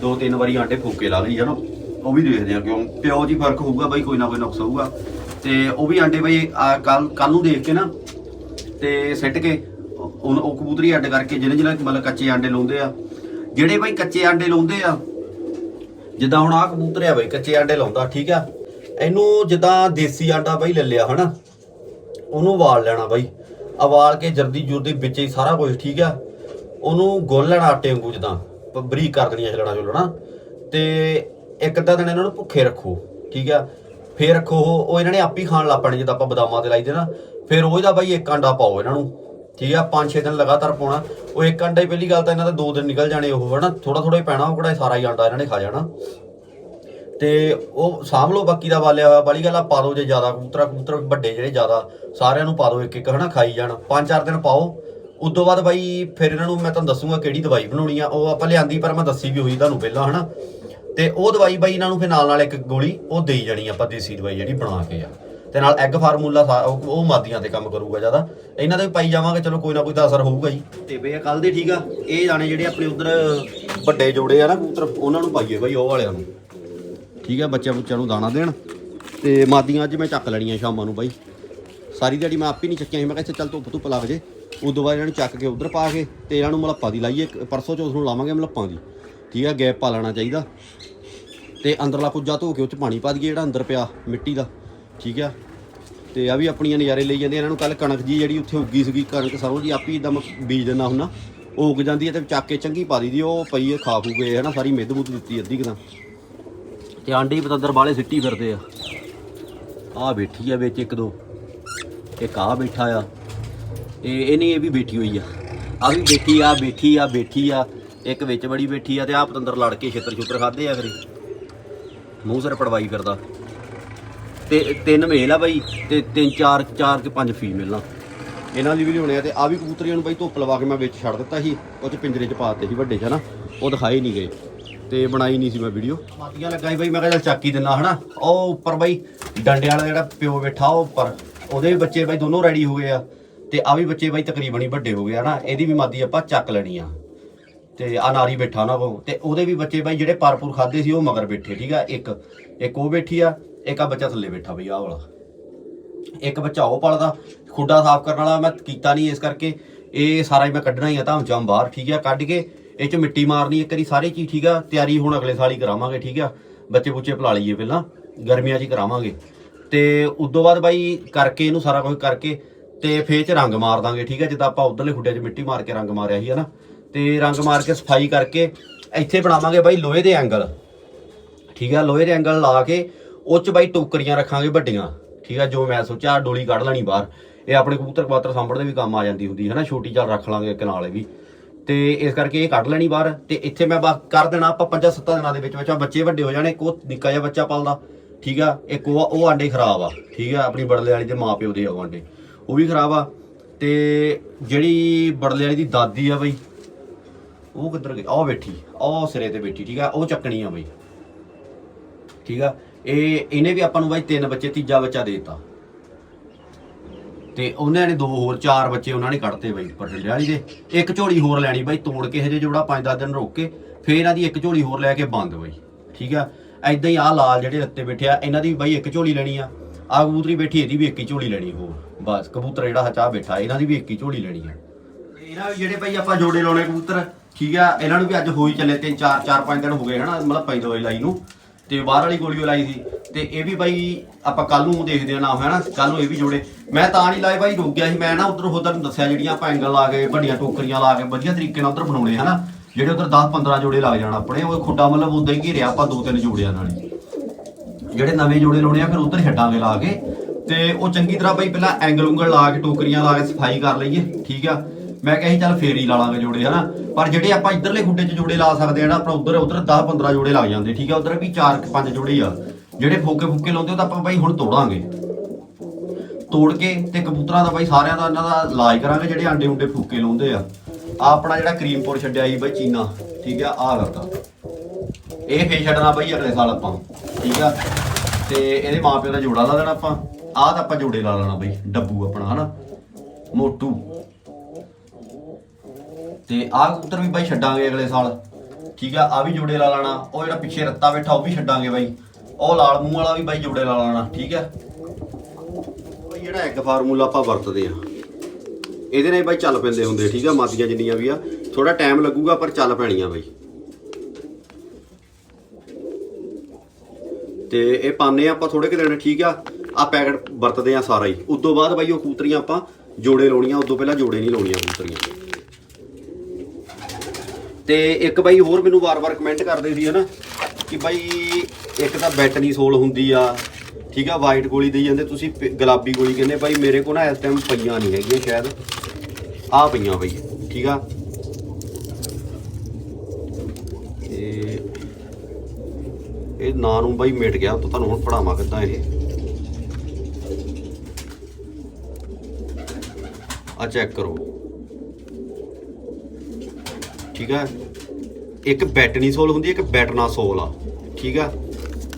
ਦੋ ਤਿੰਨ ਵਾਰੀ ਆਂਡੇ ਫੂਕੇ ਲਾ ਲਈ ਜਣਾ ਉਹ ਵੀ ਦੇਖਦੇ ਆ ਕਿਉਂ, ਪਿਓ ਜੀ ਫ਼ਰਕ ਹੋਊਗਾ ਬਾਈ, ਕੋਈ ਨਾ ਕੋਈ ਨੁਕਸ ਹੋਊਗਾ। ਤੇ ਉਹ ਵੀ ਆਂਡੇ ਬਾਈ ਕੱਲ ਕੱਲ ਨੂੰ ਦੇਖ ਕੇ ਨਾ, ਤੇ ਸਿੱਟ ਕੇ, ਉਹ ਉਹ ਕਬੂਤਰੀ ਅੱਡ ਕਰਕੇ ਜਿਹਨੇ ਜਿਹਨੇ ਮਤਲਬ ਕੱਚੇ ਆਂਡੇ ਲਾਉਂਦੇ ਆ। ਜਿਹੜੇ ਬਾਈ ਕੱਚੇ ਆਂਡੇ ਲਾਉਂਦੇ ਆ, ਜਿੱਦਾਂ ਹੁਣ ਆਹ ਕਬੂਤਰ ਆ ਬਾਈ, ਕੱਚੇ ਆਂਡੇ ਲਾਉਂਦਾ, ਠੀਕ ਆ? ਇਹਨੂੰ ਜਿੱਦਾਂ ਦੇਸੀ ਆਂਡਾ ਬਾਈ ਲੈ ਲਿਆ, ਹਨਾ? ਉਹਨੂੰ ਉਬਾਲ ਲੈਣਾ ਬਾਈ। ਉਬਾਲ ਕੇ ਜਰਦੀ ਜੁਰਦੀ ਵਿੱਚ ਹੀ ਸਾਰਾ ਕੁਝ ਠੀਕ ਆ? ਉਹਨੂੰ ਗੁੰਨ ਲੈਣਾ ਆਟੇ ਵਾਂਗੂ ਜਿੱਦਾਂ ਬਰੀਕ ਕਰ ਦੇਣੀਆਂ ਛਲਣਾ ਛੁਲਣਾ ਤੇ ਇੱਕ ਅੱਧਾ ਦਿਨ ਇਹਨਾਂ ਨੂੰ ਭੁੱਖੇ ਰੱਖੋ ਠੀਕ ਆ? ਫੇਰ ਰੱਖੋ ਉਹ ਉਹ ਇਹਨਾਂ ਨੇ ਆਪ ਹੀ ਖਾਣ ਲੱਗ ਪੈਣੇ ਜਦੋਂ ਆਪਾਂ ਬਦਾਮਾਂ ਤੇ ਲਾਈਦੇ ਨਾ। ਫਿਰ ਉਹਦਾ ਬਾਈ ਇੱਕ ਆਂਡਾ ਪਾਓ ਇਹਨਾਂ ਨੂੰ ਠੀਕ ਆ? 5-6 ਦਿਨ ਲਗਾਤਾਰ ਪਾਉਣਾ। ਉਹ ਇੱਕ ਆਂਡਾ ਹੀ ਪਹਿਲੀ ਗੱਲ ਤਾਂ ਇਹਨਾਂ ਦਾ ਦੋ ਦਿਨ ਨਿਕਲ ਜਾਣੇ ਉਹ ਹਨਾ? ਥੋੜਾ ਥੋੜਾ ਹੀ ਪੈਣਾ ਉਹ ਕਿਹੜਾ ਸਾਰਾ ਹੀ ਆਂਡਾ ਇਹਨਾਂ ਨੇ ਖਾ ਜਾਣਾ। ਤੇ ਉਹ ਸਾਂਭ ਲਓ ਬਾਕੀ ਦਾ ਵਾਲਿਆ ਹੋਇਆ ਬਾਲੀ ਗੱਲ ਆ ਪਾ ਦਿਓ ਜੇ ਜ਼ਿਆਦਾ ਕਬੂਤਰ ਆ, ਕਬੂਤਰ ਵੱਡੇ ਜਿਹੜੇ ਜ਼ਿਆਦਾ ਸਾਰਿਆਂ ਨੂੰ ਪਾ ਦਿਓ ਇੱਕ ਇੱਕ ਹਨਾ? ਖਾਈ ਜਾਣ। ਪੰਜ ਚਾਰ ਦਿਨ ਪਾਓ। ਉਦੋਂ ਬਾਅਦ ਬਾਈ ਫਿਰ ਇਹਨਾਂ ਨੂੰ ਮੈਂ ਤੁਹਾਨੂੰ ਦੱਸੂਗਾ ਕਿਹੜੀ ਦਵਾਈ ਬਣਾਉਣੀ ਆ। ਉਹ ਆਪਾਂ ਲਿਆਂਦੀ ਪਰ ਮੈਂ ਦੱਸੀ ਵੀ ਹੋਈ ਤੁਹਾਨੂੰ ਪਹਿਲਾਂ ਹਨਾ? ਤੇ ਉਹ ਦਵਾਈ ਬਾਈ ਇਹਨਾਂ ਨੂੰ ਫਿਰ ਨਾਲ ਨਾਲ ਇੱਕ ਗੋਲੀ ਉਹ ਦੇਈ ਜਾਣੀ ਆਪਾਂ ਦੇਸੀ ਦਵਾਈ ਜਿਹੜੀ ਬਣਾ ਕੇ ਆ। ਤੇ ਨਾਲ ਐਗ ਫਾਰਮੂਲਾ ਸਾ- ਉਹ ਉਹ ਮਾਦੀਆਂ ਤੇ ਕੰਮ ਕਰੂਗਾ ਜ਼ਿਆਦਾ। ਇਹਨਾਂ ਦੇ ਵੀ ਪਾਈ ਜਾਵਾਂਗੇ, ਚਲੋ ਕੋਈ ਨਾ ਕੋਈ ਤਾਂ ਅਸਰ ਹੋਊਗਾ ਜੀ। ਤੇ ਬਈ ਕੱਲ ਦੇ ਠੀਕ ਆ। ਇਹ ਜਾਣੇ ਜਿਹੜੇ ਆਪਣੇ ਉਧਰ ਵੱਡੇ ਜੋੜੇ ਆ ਨਾ ਕਬੂਤਰ, ਉਹਨਾਂ ਨੂੰ ਪਾਈਏ ਬਾਈ, ਉਹ ਵਾਲਿਆਂ ਨੂੰ। ਠੀਕ ਆ, ਬੱਚਿਆਂ ਬੁੱਚਿਆਂ ਨੂੰ ਦਾਣਾ ਦੇਣ। ਤੇ ਮਾਦੀਆਂ ਅੱਜ ਮੈਂ ਚੱਕ ਲੈਣੀਆਂ ਸ਼ਾਮਾਂ ਨੂੰ ਬਾਈ। ਸਾਰੀ ਦਿਹਾੜੀ ਮੈਂ ਆਪ ਹੀ ਨਹੀਂ ਚੱਕਿਆ ਸੀ। ਮੈਂ ਕਿਹਾ ਚੱਲ ਧੁੱਪ ਧੁੱਪ ਲੱਗ ਜੇ। ਉਦੋਂ ਬਾਅਦ ਇਹਨਾਂ ਨੂੰ ਚੱਕ ਕੇ ਉਧਰ ਪਾ ਕੇ ਤੇ ਇਹਨਾਂ ਨੂੰ ਮਲੱਪਾ ਦੀ ਲਾਈਏ। ਪਰਸੋਂ ਚੌਥ ਨੂੰ ਲਾਵਾਂਗੇ ਮਲੱਪਾਂ ਦੀ। ਠੀਕ ਆ, ਗੈਪ ਪਾ ਲੈਣਾ ਚਾਹੀਦਾ। ਤੇ ਅੰਦਰਲਾ ਪੁੱਜਾ ਧੋ ਕੇ ਉਹ ਚ ਪਾਣੀ ਪਾ ਦਈਏ ਜਿਹੜਾ ਅੰਦਰ ਪਿਆ, ਮਿੱਟੀ ਦਾ। ਠੀਕ ਆ? ਤੇ ਆ ਵੀ ਆਪਣੀਆਂ ਨਜ਼ਾਰੇ ਲਈ ਜਾਂਦੇ ਇਹਨਾਂ ਨੂੰ ਕੱਲ ਕਣਕ ਜੀ ਜਿਹੜੀ ਉੱਥੇ ਉੱਗੀ ਸੀਗੀ, ਕਣਕ ਸਰੋਂ ਜੀ, ਆਪੀ ਇਦਾਂ ਬੀਜ ਦਿੰਦਾ ਹੁੰਦਾ। ਉਹ ਉੱਗ ਜਾਂਦੀ ਹੈ ਤੇ ਚੱਕ ਕੇ ਚੰਗੀ ਪਾ ਦਈਦੀ ਉਹ ਪਈ ਹੈ ਖਾ ਖੂ ਗਏ ਹਨਾ, ਸਾਰੀ ਮਿੱਧ ਮੁੱਧ ਦਿੱਤੀ ਅੱਧੀ ਕਿਦਾਂ ਤੇ। ਆਂਡੇ ਪਤੰਦਰ ਵਾਲੇ ਸਿੱਟੀ ਫਿਰਦੇ ਆ। ਆ ਬੈਠੀ ਆ ਵਿੱਚ ਇੱਕ ਦੋ। ਇੱਕ ਆ ਬੈਠਾ ਆ। ਇਹ ਇਹ ਨਹੀਂ, ਇਹ ਵੀ ਬੈਠੀ ਹੋਈ ਆ। ਆ ਵੀ ਬੈਠੀ ਆ ਬੈਠੀ ਆ ਬੈਠੀ ਆ। ਇੱਕ ਵਿੱਚ ਬੜੀ ਬੈਠੀ ਆ ਤੇ ਆ ਪਤੰਦਰ ਲੜ ਕੇ ਛੇਤਰ ਛੁੱਤਰ ਖਾਦੇ ਆ ਫਿਰ ਮੂੰਹ ਸਿਰ ਪੜਵਾਈ ਕਰਦਾ ਤੇ ਤਿੰਨ ਮੇਲ ਆ ਬਾਈ, ਤੇ ਤਿੰਨ, ਚਾਰ ਚਾਰ ਕੇ ਪੰਜ ਫੀਮੇਲਾਂ ਇਹਨਾਂ ਦੀ ਵੀ ਲਿਆਉਣੇ ਆ ਤੇ ਆ ਵੀ ਕਬੂਤਰੀਆਂ ਨੂੰ ਬਾਈ ਧੁੱਪ ਲਵਾ ਕੇ ਮੈਂ ਵਿੱਚ ਛੱਡ ਦਿੱਤਾ ਸੀ, ਉਹ ਚ ਪਿੰਜਰੇ ਚ ਪਾ ਦਿੱਤੇ ਸੀ ਵੱਡੇ ਚ ਹਨਾ, ਉਹ ਦਿਖਾਏ ਨਹੀਂ ਗਏ। ਤੇ ਬਣਾਈ ਨਹੀਂ ਸੀ ਮੈਂ ਵੀਡੀਓ ਮਾਤੀਆਂ ਲੱਗਾ ਸੀ ਬਾਈ, ਮੈਂ ਕਿਹਾ ਚੱਲ ਚੱਕ ਹੀ ਦਿੰਨਾ ਹਨਾ। ਉਹ ਉੱਪਰ ਬਾਈ, ਡੰਡੇ ਵਾਲਾ ਜਿਹੜਾ ਪਿਓ ਬੈਠਾ ਉਹ ਉੱਪਰ, ਉਹਦੇ ਵੀ ਬੱਚੇ ਬਾਈ ਦੋਨੋਂ ਰੈਡੀ ਹੋ ਗਏ ਆ। ਤੇ ਆ ਵੀ ਬੱਚੇ ਬਾਈ ਤਕਰੀਬਨ ਹੀ ਵੱਡੇ ਹੋ ਗਏ ਆ ਨਾ ਇਹਦੀ ਵੀ ਮਾਦੀ ਆਪਾਂ ਚੱਕ ਲੈਣੀ ਆ। ਤੇ ਅਨਾਰੀ ਬੈਠਾ ਉਹਨਾਂ ਕੋਲ। ਤੇ ਉਹਦੇ ਵੀ ਬੱਚੇ ਬਾਈ ਜਿਹੜੇ ਪਰਪੂਰ ਖਾਦੇ ਸੀ ਉਹ ਮਗਰ ਬੈਠੇ, ਠੀਕ ਆ? ਇੱਕ ਇੱਕ ਉਹ ਬੈਠੀ ਆ, ਇੱਕ ਆ ਬੱਚਾ ਥੱਲੇ ਬੈਠਾ ਬਈ, ਆਹ ਵਾਲਾ। ਇੱਕ ਬੱਚਾ ਉਹ ਪਲਦਾ, ਖੁੱਡਾ ਸਾਫ਼ ਕਰਨ ਵਾਲਾ, ਮੈਂ ਕੀਤਾ ਨਹੀਂ ਇਸ ਕਰਕੇ। ਇਹ ਸਾਰਾ ਹੀ ਮੈਂ ਕੱਢਣਾ ਹੀ ਆ ਤਾਂ ਜਾਂ ਬਾਹਰ, ਠੀਕ ਆ? ਕੱਢ ਕੇ ਇਹ ਚ ਮਿੱਟੀ ਮਾਰਨੀ ਇੱਕ ਵਾਰੀ ਸਾਰੀ ਚੀਜ਼, ਠੀਕ ਆ? ਤਿਆਰੀ ਹੁਣ ਅਗਲੇ ਸਾਲ ਹੀ ਕਰਾਵਾਂਗੇ, ਠੀਕ ਆ? ਬੱਚੇ ਬੁੱਚੇ ਪਲਾ ਲਈਏ ਪਹਿਲਾਂ, ਗਰਮੀਆਂ 'ਚ ਹੀ ਕਰਾਵਾਂਗੇ। ਤੇ ਉਦੋਂ ਬਾਅਦ ਬਾਈ ਕਰਕੇ ਇਹਨੂੰ ਸਾਰਾ ਕੁਝ ਕਰਕੇ ਤੇ ਫੇਰ ਚ ਰੰਗ ਮਾਰ ਦਾਂਗੇ, ਠੀਕ ਹੈ ਜਿੱਦਾਂ ਆਪਾਂ ਉਧਰਲੇ ਖੁੱਡਿਆਂ 'ਚ ਮਿੱਟੀ ਮਾਰ ਕੇ ਰੰਗ ਮਾਰਿਆ ਸੀ, ਹਨਾ? ਤੇ ਰੰਗ ਮਾਰ ਕੇ ਸਫ਼ਾਈ ਕਰਕੇ ਇੱਥੇ ਬਣਾਵਾਂਗੇ ਬਾਈ ਲੋਹੇ ਦੇ ਐਂਗਲ। ਠੀਕ ਆ, ਲੋਹੇ ਦੇ ਐਂਗਲ ਲਾ ਕੇ ਉਹ ਚ ਬਾਈ ਟੋਕਰੀਆਂ ਰੱਖਾਂਗੇ ਵੱਡੀਆਂ। ਠੀਕ ਆ, ਜੋ ਮੈਂ ਸੋਚਿਆ ਡੋਲੀ ਕੱਢ ਲੈਣੀ ਬਾਹਰ। ਇਹ ਆਪਣੇ ਕਬੂਤਰ ਕਬਾਤਰ ਸਾਂਭਣ ਦੇ ਵੀ ਕੰਮ ਆ ਜਾਂਦੀ ਹੁੰਦੀ ਹੈ ਨਾ ਛੋਟੀ ਚਾਲ ਰੱਖ ਲਾਂਗੇ ਇੱਕ ਨਾਲੇ ਵੀ। ਤੇ ਇਸ ਕਰਕੇ ਇਹ ਕੱਢ ਲੈਣੀ ਬਾਹਰ ਤੇ ਇੱਥੇ ਮੈਂ ਬਸ ਕਰ ਦੇਣਾ ਆਪਾਂ ਪੰਜਾਂ ਸੱਤਾਂ ਦਿਨਾਂ ਦੇ ਵਿੱਚ ਵਿੱਚ ਬੱਚੇ ਵੱਡੇ ਹੋ ਜਾਣੇ ਕੋ ਨਿੱਕਾ ਜਿਹਾ ਬੱਚਾ ਪਲਦਾ, ਠੀਕ ਆ, ਇੱਕ ਉਹ ਉਹ ਆਂਡੇ ਖਰਾਬ ਆ, ਠੀਕ ਆ, ਆਪਣੀ ਬੜਲੇ ਵਾਲੀ ਦੇ ਮਾਪਿਓ ਦੇ ਆ ਉਹ ਆਂਡੇ ਉਹ ਵੀ ਖਰਾਬ ਆ। ਤੇ ਜਿਹੜੀ ਬੜਲੇ ਵਾਲੀ ਦੀ ਦਾਦੀ ਆ ਬਈ ਉਹ ਕਿੱਧਰ ਗਈ? ਉਹ ਬੈਠੀ ਉਹ ਸਿਰੇ ਤੇ ਬੈਠੀ, ਠੀਕ ਆ? ਉਹ ਚੱਕਣੀ ਆ ਬਈ। ਠੀਕ ਆ? ਇਹ, ਇਹਨੇ ਵੀ ਆਪਾਂ ਨੂੰ ਬਾਈ ਤਿੰਨ ਬੱਚੇ, ਤੀਜਾ ਬੱਚਾ ਦੇ ਦਿੱਤਾ। ਤੇ ਉਹਨਾਂ ਨੇ ਦੋ ਹੋਰ, ਚਾਰ ਬੱਚੇ ਉਹਨਾਂ ਨੇ ਕੱਢਤੇ ਬਈ ਪਟਿਆਲੇ ਵਾਲੀ ਦੇ। ਇੱਕ ਝੋਲੀ ਹੋਰ ਲੈਣੀ ਬਾਈ, ਤੋੜ ਕੇ ਹਜੇ ਜੋੜਾ 5-10 ਦਿਨ ਰੋਕ ਕੇ, ਫੇਰ ਇਹਨਾਂ ਦੀ ਇੱਕ ਝੋਲੀ ਹੋਰ ਲੈ ਕੇ ਬੰਦ ਬਈ। ਠੀਕ ਆ? ਐਦਾਂ ਹੀ ਆ ਲਾਲ ਜਿਹੜੇ ਰੱਤੇ ਬੈਠੇ ਆ, ਇਹਨਾਂ ਦੀ ਵੀ ਬਾਈ ਇੱਕ ਝੋਲੀ ਲੈਣੀ ਆ। ਆ ਕਬੂਤਰੀ ਬੈਠੀ, ਇਹਦੀ ਵੀ ਇੱਕ ਹੀ ਝੋਲੀ ਲੈਣੀ ਹੋਰ। ਬਸ, ਕਬੂਤਰ ਜਿਹੜਾ ਹਚਾ ਬੈਠਾ, ਇਹਨਾਂ ਦੀ ਵੀ ਇੱਕ ਹੀ ਝੋਲੀ ਲੈਣੀ ਆ। ਇਹਨਾਂ ਜਿਹੜੇ ਭਾਈ ਆਪਾਂ ਜੋੜੇ ਲਾਉਣੇ ਕਬੂਤਰ ਠੀਕ ਆ, ਇਹਨਾਂ ਨੂੰ ਵੀ ਅੱਜ ਹੋਈ ਚੱਲੇ ਤਿੰਨ, ਚਾਰ ਚਾਰ, ਪੰਜ ਦਿਨ ਹੋ ਗਏ ਹਨਾ, ਮਤਲਬ ਪਈ ਦੋਏ ਲਾਈ ਨੂੰ। ਤੇ ਬਾਹਰ ਵਾਲੀ ਗੋਲੀ ਉਹ ਲਾਈ ਸੀ। ਤੇ ਇਹ ਵੀ ਬਾਈ, ਆਪਾਂ ਕੱਲ ਨੂੰ ਦੇਖਦੇ ਆ ਨਾ ਹੈ ਕੱਲ ਨੂੰ ਇਹ ਵੀ ਜੋੜੇ। ਮੈਂ ਤਾਂ ਨਹੀਂ ਲਾਏ ਬਾਈ, ਰੁਕ ਗਿਆ ਸੀ। ਮੈਂ ਨਾ ਉਧਰ ਉਧਰ ਨੂੰ ਦੱਸਿਆ, ਜਿਹੜੀਆਂ ਆਪਾਂ ਐਂਗਲ ਲਾ ਕੇ, ਵੱਡੀਆਂ ਟੋਕਰੀਆਂ ਲਾ ਕੇ, ਵਧੀਆ ਤਰੀਕੇ ਨਾਲ ਉਧਰ ਬਣਾਉਣੇ, ਹਨਾ। ਜਿਹੜੇ ਉਧਰ 10 15 ਜੋੜੇ ਲੱਗ ਜਾਣ ਆਪਣੇ, ਉਹ ਖੁੱਡਾ ਮਤਲਬ ਉਦਾਂ ਹੀ ਘੇਰਿਆ, ਆਪਾਂ ਦੋ, ਤਿੰਨ ਜੋੜਿਆਂ ਨਾਲ ਹੀ। ਜਿਹੜੇ ਨਵੇਂ ਜੋੜੇ ਲਾਉਣੇ ਆ, ਫਿਰ ਉਧਰ ਛੱਡਾਂਗੇ ਲਾ ਕੇ। ਤੇ ਉਹ ਚੰਗੀ ਤਰ੍ਹਾਂ ਬਈ, ਪਹਿਲਾਂ ਐਂਗਲ ਉਂਗਲ ਲਾ ਕੇ, ਟੋਕਰੀਆਂ ਲਾ ਕੇ, ਸਫ਼ਾਈ ਕਰ ਲਈਏ, ਠੀਕ ਆ। ਮੈਂ ਕਿਹਾ ਸੀ, ਚੱਲ ਫੇਰ ਹੀ ਲਾ ਲਾਂਗੇ ਜੋੜੇ, ਹਨਾ? ਪਰ ਜਿਹੜੇ ਆਪਾਂ ਇਧਰਲੇ ਖੁੱਡੇ 'ਚ ਜੋੜੇ ਲਾ ਸਕਦੇ ਆ ਨਾ ਆਪਣਾ ਉਧਰ ਉਧਰ 10 15 ਜੋੜੇ ਲੱਗ ਜਾਂਦੇ, ਠੀਕ ਆ? ਉਧਰ ਵੀ 4 5 ਜੋੜੇ ਆ। ਜਿਹੜੇ ਫੋਕੇ ਫੁੱਕੇ ਲਾਉਂਦੇ ਉਹ ਤਾਂ ਆਪਾਂ ਬਾਈ ਹੁਣ ਤੋੜਾਂਗੇ। ਤੋੜ ਕੇ ਤੇ ਕਬੂਤਰਾਂ ਦਾ ਬਾਈ ਸਾਰਿਆਂ ਦਾ ਇਹਨਾਂ ਦਾ ਇਲਾਜ ਕਰਾਂਗੇ, ਜਿਹੜੇ ਆਂਡੇ ਉਂਡੇ ਫੂਕੇ ਲਾਉਂਦੇ ਆ। ਆ ਆਪਣਾ ਜਿਹੜਾ ਕਰੀਮਪੁਰ ਛੱਡਿਆ ਸੀ ਬਾਈ ਚੀਨਾ, ਠੀਕ ਆ? ਆ ਕਰਦਾ ਇਹ ਫੇਰ ਛੱਡਣਾ ਬਾਈ ਅਗਲੇ ਸਾਲ ਆਪਾਂ, ਠੀਕ ਆ? ਤੇ ਇਹਦੇ ਮਾਪਿਓ ਦਾ ਜੋੜਾ ਲਾ ਦੇਣਾ ਆਪਾਂ। ਆਹ ਤਾਂ ਆਪਾਂ ਜੋੜੇ ਲਾ ਲੈਣਾ ਬਾਈ, ਡੱਬੂ ਆਪਣਾ, ਹਨਾ? ਮੋਟੂ। ਤੇ ਆਹ ਕਬੂਤਰ ਵੀ ਬਾਈ ਛੱਡਾਂਗੇ ਅਗਲੇ ਸਾਲ। ਠੀਕ ਆ ਆ ਵੀ ਜੋੜੇ ਲਾ ਲੈਣਾ। ਉਹ ਜਿਹੜਾ ਪਿੱਛੇ ਰੱਤਾ ਬੈਠਾ, ਉਹ ਵੀ ਛੱਡਾਂਗੇ ਬਾਈ। ਉਹ ਲਾਲ ਮੂੰਹ ਵਾਲਾ ਵੀ ਬਾਈ ਜੋੜੇ ਲਾ ਲੈਣਾ, ਠੀਕ ਆ? ਬਾਈ, ਜਿਹੜਾ ਐਗ ਫਾਰਮੂਲਾ ਆਪਾਂ ਵਰਤਦੇ ਆ, ਇਹਦੇ ਨਾਲ ਬਾਈ ਚੱਲ ਪੈਂਦੇ ਹੁੰਦੇ ਠੀਕ ਆ? ਮਾਦੀਆਂ ਜਿੰਨੀਆਂ ਵੀ ਆ ਥੋੜਾ ਟਾਈਮ ਲੱਗੂਗਾ, ਪਰ ਚੱਲ ਪੈਣੀਆਂ ਬਾਈ। ਤੇ ਇਹ ਪਾਣੇ ਆਪਾਂ ਥੋੜੇ ਕਿ ਦਿਨ, ਠੀਕ ਆ? ਆ ਪੈਕਟ ਵਰਤਦੇ ਆ ਸਾਰਾ ਹੀ। ਉਦੋਂ ਬਾਅਦ ਬਾਈ ਉਹ ਕੂਤਰੀਆਂ ਆਪਾਂ ਜੋੜੇ ਲਾਉਣੀਆਂ, ਉਦੋਂ ਪਹਿਲਾਂ ਜੋੜੇ ਨਹੀਂ ਲਾਉਣੀਆਂ ਕੂਤਰੀਆਂ ਤੇ ਇੱਕ ਬਾਈ ਹੋਰ ਮੈਨੂੰ ਵਾਰ-ਵਾਰ ਕਮੈਂਟ ਕਰਦੇ ਸੀ, ਹਨਾ, ਕਿ ਬਾਈ ਇੱਕ ਤਾਂ ਬੈਟਨੀ ਸੋਲ ਹੁੰਦੀ ਆ, ਠੀਕ ਆ ਵਾਈਟ ਗੋਲੀ ਦੇਈ ਜਾਂਦੇ, ਤੁਸੀਂ ਪ- ਗੁਲਾਬੀ ਗੋਲੀ ਕਹਿੰਦੇ, ਬਾਈ ਮੇਰੇ ਕੋਲ ਨਾ ਇਸ ਟਾਈਮ ਪਈਆਂ ਨਹੀਂ ਹੈਗੀਆਂ ਸ਼ਾਇਦ ਆ ਪਈਆਂ ਬਾਈ, ਠੀਕ ਆ। ਤੇ ਇਹ ਨਾਂ ਨੂੰ ਬਾਈ ਮਿਟ ਗਿਆ ਤਾਂ ਤੁਹਾਨੂੰ ਹੁਣ ਪੜਾਵਾਂ ਕਿੱਦਾਂ ਇਹ। ਆ ਚੈੱਕ ਕਰੋ। ਠੀਕ ਆ? ਇੱਕ ਬੈਟਨੀ ਸੋਲ ਹੁੰਦੀ ਹੈ ਇੱਕ ਬੈਟਨਾ ਸੋਲ ਆ। ਠੀਕ ਆ?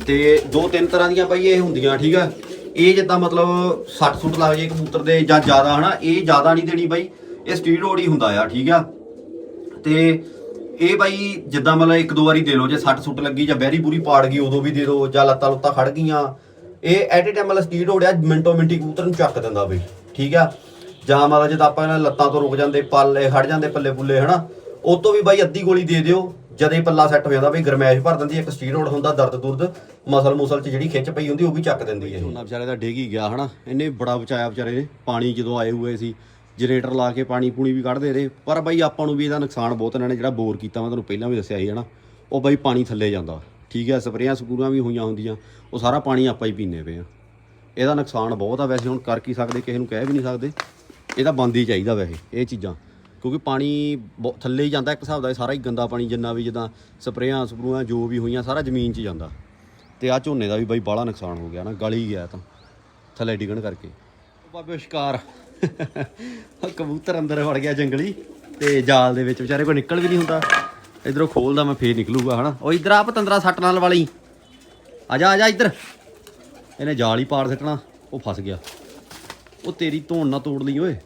ਤੇ ਦੋ ਤਿੰਨ ਤਰ੍ਹਾਂ ਦੀਆਂ ਬਾਈ ਇਹ ਹੁੰਦੀਆਂ, ਠੀਕ ਆ? ਇਹ ਜਿੱਦਾਂ ਮਤਲਬ 60 ਸੁੱਟ ਲੱਗ ਜੇ ਕਬੂਤਰ ਦੇ ਜਾਂ ਜ਼ਿਆਦਾ, ਹਨਾ? ਇਹ ਜ਼ਿਆਦਾ ਨਹੀਂ ਦੇਣੀ ਬਾਈ। ਇਹ ਸਟੀਰੋਇਡ ਹੀ ਹੁੰਦਾ ਆ, ਠੀਕ ਆ? ਤੇ ਇਹ ਬਾਈ ਜਿੱਦਾਂ ਮਤਲਬ ਇੱਕ ਦੋ ਵਾਰੀ ਦੇ ਲਓ, ਜੇ 60 ਸੁੱਟ ਲੱਗੀ ਜਾਂ ਬੈਰੀ ਪੂਰੀ ਪਾੜ ਗਈ, ਉਦੋਂ ਵੀ ਦੇ ਦਿਓ ਜਾਂ ਲੱਤਾਂ ਲੁੱਤਾਂ ਖੜ ਗਈਆਂ। ਇਹ ਐਟ ਏ ਟਾਈਮ ਮਤਲਬ ਸਟੀਰੋਇਡ ਆ, ਮਿੰਟੋ ਮਿੰਟੀ ਕਬੂਤਰ ਨੂੰ ਚੱਕ ਦਿੰਦਾ ਬਈ, ਠੀਕ ਆ? ਜਾਂ ਮਤਲਬ ਜਦ ਆਪਾਂ ਇਹਨਾਂ ਲੱਤਾਂ ਤੋਂ ਰੁਕ ਜਾਂਦੇ, ਪੱਲੇ, ਖੜ ਜਾਂਦੇ ਪੱਲੇ ਪੁੱਲੇ ਹਨਾ? ਉਹ ਤੋਂ ਵੀ ਬਾਈ ਅੱਧੀ ਗੋਲੀ ਦੇ ਦਿਓ ਜਦ ਇਹ ਪੱਲਾ ਸੈੱਟ ਹੋ ਜਾਂਦਾ ਬਈ ਗਰਮੈਸ਼ ਭਰ ਦਿੰਦੀ ਹੈ, ਇੱਕ ਸਟੀਰੋਇਡ ਹੁੰਦਾ ਦਰਦ ਦੁਰਦ ਮਸਲ ਮੁਸਲ 'ਚ ਜਿਹੜੀ ਖਿੱਚ ਪਈ ਹੁੰਦੀ ਉਹ ਵੀ ਚੱਕ ਦਿੰਦੀ ਹੈ ਉਹਨਾਂ ਵਿਚਾਰੇ ਦਾ ਡਿੱਗ ਹੀ ਗਿਆ ਹਨਾ? ਇਹਨੇ ਬੜਾ ਬਚਾਇਆ ਵਿਚਾਰੇ ਨੇ ਪਾਣੀ ਜਦੋਂ ਆਏ ਹੋਏ ਸੀ ਜਨਰੇਟਰ ਲਾ ਕੇ ਪਾਣੀ ਪੂਣੀ ਵੀ ਕੱਢਦੇ ਰਹੇ ਪਰ ਬਾਈ ਆਪਾਂ ਨੂੰ ਵੀ ਇਹਦਾ ਨੁਕਸਾਨ ਬਹੁਤ ਇਹਨਾਂ ਨੇ ਜਿਹੜਾ ਬੋਰ ਕੀਤਾ ਮੈਂ ਤੁਹਾਨੂੰ ਪਹਿਲਾਂ ਵੀ ਦੱਸਿਆ ਸੀ ਹਨਾ? ਉਹ ਬਾਈ ਪਾਣੀ ਥੱਲੇ ਜਾਂਦਾ ਠੀਕ ਹੈ? ਸਪਰੇਆਂ ਸਪੂਰਾਂ ਵੀ ਹੋਈਆਂ ਹੁੰਦੀਆਂ ਉਹ ਸਾਰਾ ਪਾਣੀ ਆਪਾਂ ਹੀ ਪੀਂਦੇ ਪਏ ਆ। ਇਹਦਾ ਨੁਕਸਾਨ ਬਹੁਤ ਆ ਵੈਸੇ ਹੁਣ ਕਰ ਕੀ ਸਕਦੇ ਕਿਸੇ ਨੂੰ ਕਹਿ ਵੀ ਨਹੀਂ ਸਕਦੇ। ਇਹਦਾ ਬੰਦ ਹੀ ਚਾਹੀਦਾ ਵੈਸੇ ਇਹ ਚੀਜ਼ਾਂ। ਕਿਉਂਕਿ ਪਾਣੀ ਬਹੁ- ਥੱਲੇ ਹੀ ਜਾਂਦਾ ਇੱਕ ਹਿਸਾਬ ਦਾ ਸਾਰਾ ਹੀ ਗੰਦਾ ਪਾਣੀ, ਜਿੰਨਾ ਵੀ ਜਿੱਦਾਂ ਸਪਰੇਆਂ, ਸਪਰੂਆਂ, ਜੋ ਵੀ ਹੋਈਆਂ, ਸਾਰਾ ਜ਼ਮੀਨ 'ਚ ਜਾਂਦਾ। ਤੇ ਆ ਝੋਨੇ ਦਾ ਵੀ ਬਾਈ ਬਾਹਲਾ ਨੁਕਸਾਨ ਹੋ ਗਿਆ ਨਾ, ਗਲੀ ਹੀ ਗਿਆ ਤਾਂ, ਥੱਲੇ ਡਿੱਗਣ ਕਰਕੇ। ਬਾਬੇ ਸ਼ਿਕਾਰ। ਕਬੂਤਰ ਅੰਦਰ ਵੜ ਗਿਆ ਜੰਗਲੀ, ਤੇ ਜਾਲ ਦੇ ਵਿੱਚ ਵਿਚਾਰੇ ਕੋਈ ਨਿਕਲ ਵੀ ਨਹੀਂ ਹੁੰਦਾ। ਇਧਰੋਂ ਖੋਲਦਾ ਮੈਂ, ਫੇਰ ਨਿਕਲੂਗਾ, ਹਨਾ। ਉਹ ਇਧਰ ਆ ਪਤੰਦਰਾ ਸੱਟ ਨਾਲ ਵਾਲੀ। ਆ ਜਾ ਆ ਜਾ ਇੱਧਰ। ਇਹਨੇ ਜਾਲ ਹੀ ਪਾੜ ਸੱਟਣਾ ਉਹ ਫਸ ਗਿਆ। ਉਹ ਤੇਰੀ ਧੋਣ ਨਾ ਤੋੜ ਲਈ, ਓਏ।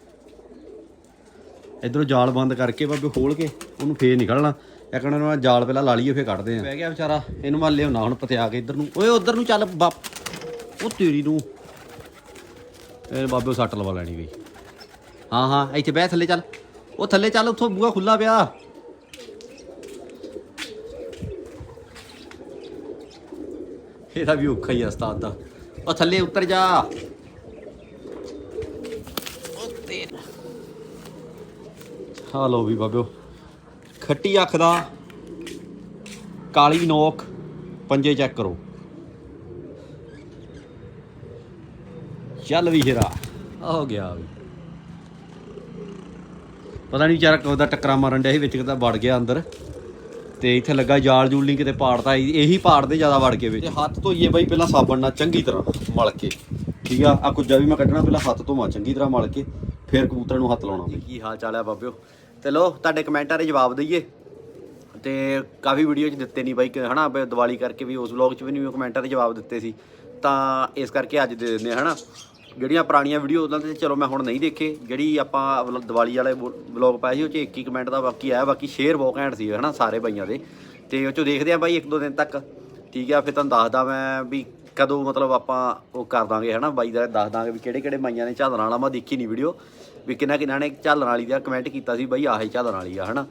ਇਧਰੋਂ ਜਾਲ ਬੰਦ ਕਰਕੇ ਬਾਬੇ ਖੋਲ ਕੇ ਉਹਨੂੰ ਫੇਰ ਨਿਕਲਣਾ। ਇੱਕ ਉਹਨਾਂ ਜਾਲ ਪਹਿਲਾਂ ਲਾ ਲਈਏ, ਫੇਰ ਕੱਢਦੇ ਆ। ਬਹਿ ਗਿਆ ਵਿਚਾਰਾ, ਇਹਨੂੰ ਮੈਂ ਲਿਆਉਣਾ ਹੁਣ ਪਤਿਆ ਕੇ ਇੱਧਰ ਨੂੰ। ਓਏ ਉਧਰ ਨੂੰ ਚੱਲ ਬਾਪ ਉਹ ਤੇਰੀ ਨੂੰ। ਇਹ ਬਾਬੇ ਸੱਟ ਲਵਾ ਲੈਣੀ ਬਈ। ਹਾਂ ਹਾਂ, ਇੱਥੇ ਬਹਿ ਥੱਲੇ ਚੱਲ। ਉਹ ਥੱਲੇ ਚੱਲ, ਉੱਥੋਂ ਬੂਹਾ ਖੁੱਲਾ ਪਿਆ। ਇਹਦਾ ਵੀ ਔਖਾ ਹੀ ਆ ਉਸਤਾਦ ਦਾ। ਉਹ ਥੱਲੇ ਉੱਤਰ ਜਾ। ਉਹ ਆ ਲਓ ਵੀ ਬਾਬਿਓ। ਖੱਟੀ ਅੱਖ ਦਾ ਕਾਲੀ ਨੋਕ ਪੰਜੇ ਚੈੱਕ ਕਰੋ। ਚੱਲ ਵੀ ਹੀਰਾ ਹੋ ਗਿਆ ਵੀ। ਪਤਾ ਨਹੀਂ ਵਿਚਾਰਾ ਕਦੋਂ ਦਾ ਟੱਕਰਾ ਮਾਰਨ ਡਿਆ ਸੀ, ਵਿੱਚ ਕਿਤੇ ਵੜ ਗਿਆ ਅੰਦਰ। ਤੇ ਇੱਥੇ ਲੱਗਾ ਜਾਲ ਜੂਲ ਨਹੀਂ ਕਿਤੇ ਪਾੜਦਾ ਇਹ- ਇਹੀ ਪਾੜਦੇ ਜ਼ਿਆਦਾ ਵੜ ਕੇ ਵਿੱਚ। ਤੇ ਹੱਥ ਧੋਈਏ ਬਾਈ, ਪਹਿਲਾਂ ਸਾਬਣ ਨਾਲ ਚੰਗੀ ਤਰ੍ਹਾਂ ਮਲ ਕੇ। ਠੀਕ ਆ? ਆ ਕੁੱਜਾ ਵੀ ਮੈਂ ਕੱਢਣਾ, ਪਹਿਲਾਂ ਹੱਥ ਧੋਵਾਂ, ਚੰਗੀ ਤਰ੍ਹਾਂ ਮਲ ਕੇ, ਫਿਰ ਕਬੂਤਰ ਨੂੰ ਹੱਥ ਲਾਉਣਾ। ਕੀ ਹਾਲ ਚਾਲ ਆ ਬਾਬਿਓ? ਤੇ ਲੋ ਤੁਹਾਡੇ ਕਮੈਂਟਾਂ ਦੇ ਜਵਾਬ ਦਈਏ। ਤੇ ਕਾਫੀ ਵੀਡੀਓ 'ਚ ਦਿੱਤੇ ਨਹੀਂ ਬਾਈ, ਕਿ ਹਨਾ ਬਈ ਦੀਵਾਲੀ ਕਰਕੇ ਵੀ ਉਸ ਵਲੌਗ 'ਚ ਵੀ ਨਹੀਂ ਕਮੈਂਟਾਂ ਦੇ ਜਵਾਬ ਦਿੱਤੇ ਸੀ। ਤਾਂ ਇਸ ਕਰਕੇ ਅੱਜ ਦੇ ਦਿੰਦੇ ਹਾਂ ਹਨਾ। ਜਿਹੜੀਆਂ ਪੁਰਾਣੀਆਂ ਵੀਡੀਓ ਉਹਨਾਂ ਤੇ ਚਲੋ ਮੈਂ ਹੁਣ ਨਹੀਂ ਦੇਖੇ, ਜਿਹੜੀ ਆਪਾਂ ਦੀਵਾਲੀ ਵਾਲੇ ਵਲੌਗ ਪਾਇਆ ਸੀ, ਉਹ 'ਚ ਇੱਕ ਹੀ ਕਮੈਂਟ ਦਾ ਬਾਕੀ ਆਇਆ, ਬਾਕੀ ਸ਼ੇਅਰ ਬਹੁਤ ਘੈਂਟ ਸੀ, ਹਨਾ, ਸਾਰੇ ਬਾਈਆਂ ਦੇ। ਤੇ ਉਹ 'ਚੋਂ ਦੇਖਦੇ ਆ ਬਾਈ, ਇੱਕ ਦੋ ਦਿਨ ਤੱਕ। ਠੀਕ ਆ, ਫਿਰ ਤੁਹਾਨੂੰ ਦੱਸਦਾ ਮੈਂ ਵੀ ਕਦੋਂ ਮਤਲਬ ਆਪਾਂ ਉਹ ਕਰ ਦਾਂਗੇ, ਹਨਾ, ਬਾਈ ਦਾ ਦੱਸ ਦਾਂਗੇ ਵੀ ਕਿਹੜੇ ਕਿਹੜੇ ਮਾਈਆਂ ਨੇ ਝਾਲਣ ਵਾਲਾ, ਮੈਂ ਦੇਖੀ ਨਹੀਂ ਵੀਡੀਓ ਵੀ ਕਿੰਨਾ ਕਿੰਨਾ ਨੇ ਝਾਲਣ ਵਾਲੀ ਦਾ ਕਮੈਂਟ ਕੀਤਾ ਸੀ ਬਾਈ ਆਹੇ ਝਾਲਣ ਵਾਲੀ ਆ, ਹਨਾ?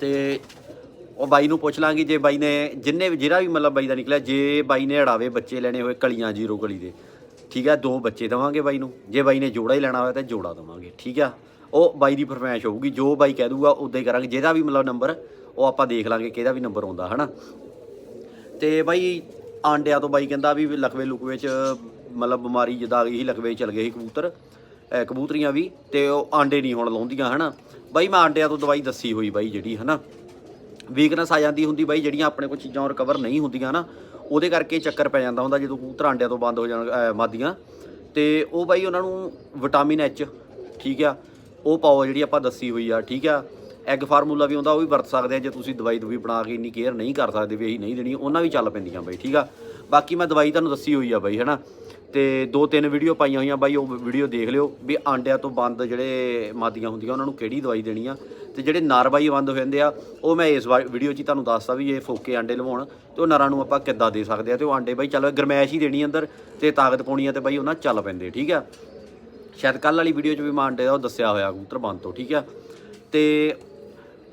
ਤੇ ਉਹ ਬਾਈ ਨੂੰ ਪੁੱਛ ਲਾਂਗੇ ਜੇ ਬਾਈ ਨੇ ਜਿੰਨੇ ਜਿਹੜਾ ਵੀ ਮਤਲਬ ਬਾਈ ਦਾ ਨਿਕਲਿਆ, ਜੇ ਬਾਈ ਨੇ ਅੜਾਵੇ ਬੱਚੇ ਲੈਣੇ ਹੋਏ ਕਲੀਆਂ ਜੀਰੋ ਕਲੀ ਦੇ, ਠੀਕ ਹੈ ਦੋ ਬੱਚੇ ਦਵਾਂਗੇ ਬਾਈ ਨੂੰ। ਜੇ ਬਾਈ ਨੇ ਜੋੜਾ ਹੀ ਲੈਣਾ ਹੋਇਆ ਤਾਂ ਜੋੜਾ ਦਵਾਂਗੇ, ਠੀਕ ਆ? ਉਹ ਬਾਈ ਦੀ ਫਰਮਾਇਸ਼ ਹੋਊਗੀ, ਜੋ ਬਾਈ ਕਹਿ ਦੂਗਾ, ਉਦਾਂ ਹੀ ਕਰਾਂਗੇ। ਜਿਹਦਾ ਵੀ ਮਤਲਬ ਨੰਬਰ ਉਹ ਆਪਾਂ ਦੇਖ ਲਾਂਗੇ ਕਿਹਦਾ ਵੀ ਨੰਬਰ ਆਉਂਦਾ, ਹਨਾ? ਤੇ ਬਾਈ ਆਂਡਿਆਂ ਤੋਂ ਬਾਈ ਕਹਿੰਦਾ ਵੀ ਲਖਵੇ ਲੁਕਵੇ ਚ ਮਤਲਬ ਬਿਮਾਰੀ ਜਿੱਦਾਂ ਆ ਗਈ ਸੀ, ਲਖਵੇ 'ਚ ਚਲ ਗਏ ਸੀ ਕਬੂਤਰ। ਕਬੂਤਰੀਆਂ ਵੀ ਤੇ ਉਹ ਆਂਡੇ ਨਹੀਂ ਹੁਣ ਲਾਉਂਦੀਆਂ, ਹਨਾ? ਬਾਈ, ਮੈਂ ਆਂਡਿਆਂ ਤੋਂ ਦਵਾਈ ਦੱਸੀ ਹੋਈ ਬਾਈ ਜਿਹੜੀ, ਹਨਾ? ਵੀਕਨੈਸ ਆ ਜਾਂਦੀ ਹੁੰਦੀ ਬਾਈ, ਜਿਹੜੀਆਂ ਆਪਣੇ ਕੋਲ ਚੀਜ਼ਾਂ ਰਿਕਵਰ ਨਹੀਂ ਹੁੰਦੀਆਂ ਨਾ ਉਹਦੇ ਕਰਕੇ ਚੱਕਰ ਪੈ ਜਾਂਦਾ ਹੁੰਦਾ ਜਦੋਂ ਕਬੂਤਰ ਆਂਡਿਆਂ ਤੋਂ ਬੰਦ ਹੋ ਜਾਣ ਮਾਦੀਆਂ। ਤੇ ਉਹ ਬਾਈ ਉਹਨਾਂ ਨੂੰ ਵਿਟਾਮਿਨ ਐਚ ਠੀਕ ਆ? ਉਹ ਪਾਓ ਜਿਹੜੀ ਆਪਾਂ ਦੱਸੀ ਹੋਈ ਆ, ਠੀਕ ਆ? ਐਗ ਫਾਰਮੂਲਾ ਵੀ ਹੁੰਦਾ, ਉਹ ਵੀ ਵਰਤ ਸਕਦੇ ਆ, ਜੇ ਤੁਸੀਂ ਦਵਾਈ ਦਵਾਈ ਬਣਾ ਕੇ ਇੰਨੀ ਕੇਅਰ ਨਹੀਂ ਕਰ ਸਕਦੇ ਵੀ ਇਹੀ ਨਹੀਂ ਦੇਣੀ, ਉਹਨਾਂ ਵੀ ਚੱਲ ਪੈਂਦੀਆਂ ਬਾਈ, ਠੀਕ ਆ? ਬਾਕੀ ਮੈਂ ਦਵਾਈ ਤੁਹਾਨੂੰ ਦੱਸੀ ਹੋਈ ਆ ਬਾਈ, ਹਨਾ? ਤੇ ਦੋ ਤਿੰਨ ਵੀਡੀਓ ਪਾਈਆਂ ਹੋਈਆਂ, ਬਾਈ, ਉਹ ਵੀਡੀਓ ਦੇਖ ਲਿਓ ਵੀ ਆਂਡਿਆਂ ਤੋਂ ਬੰਦ ਜਿਹੜੇ ਮਾਦੀਆਂ ਹੁੰਦੀਆਂ, ਉਹਨਾਂ ਨੂੰ ਕਿਹੜੀ ਦਵਾਈ ਦੇਣੀ ਆ? ਤੇ ਜਿਹੜੇ ਨਰ ਬਾਈ ਬੰਦ ਹੋ ਜਾਂਦੇ ਆ, ਉਹ ਮੈਂ ਇਸ ਵੀਡੀਓ 'ਚ ਹੀ ਤੁਹਾਨੂੰ ਦੱਸਦਾ ਵੀ ਇਹ ਫੋਕੇ ਆਂਡੇ ਲਵਾਉਣ, ਤੇ ਉਹ ਨਰਾਂ ਨੂੰ ਆਪਾਂ ਕਿੱਦਾਂ ਦੇ ਸਕਦੇ ਆ? ਤੇ ਉਹ ਆਂਡੇ ਬਾਈ, ਚੱਲ ਗਰਮੈਸ਼ ਹੀ ਦੇਣੀ ਅੰਦਰ, ਤੇ ਤਾਕਤ ਪਾਉਣੀ ਆ ਤੇ ਬਾਈ ਉਹਨਾਂ ਚੱਲ ਪੈਂਦੇ, ਠੀਕ ਆ? ਸ਼ਾਇਦ ਕੱਲ ਵਾਲੀ ਵੀਡੀਓ 'ਚ ਵੀ ਮੈਂ ਆਂਡੇ ਦਾ ਉਹ ਦੱਸਿਆ ਹੋਇਆ ਕਬੂਤਰ ਬੰਦ ਤੋਂ, ਠੀਕ ਆ? ਤੇ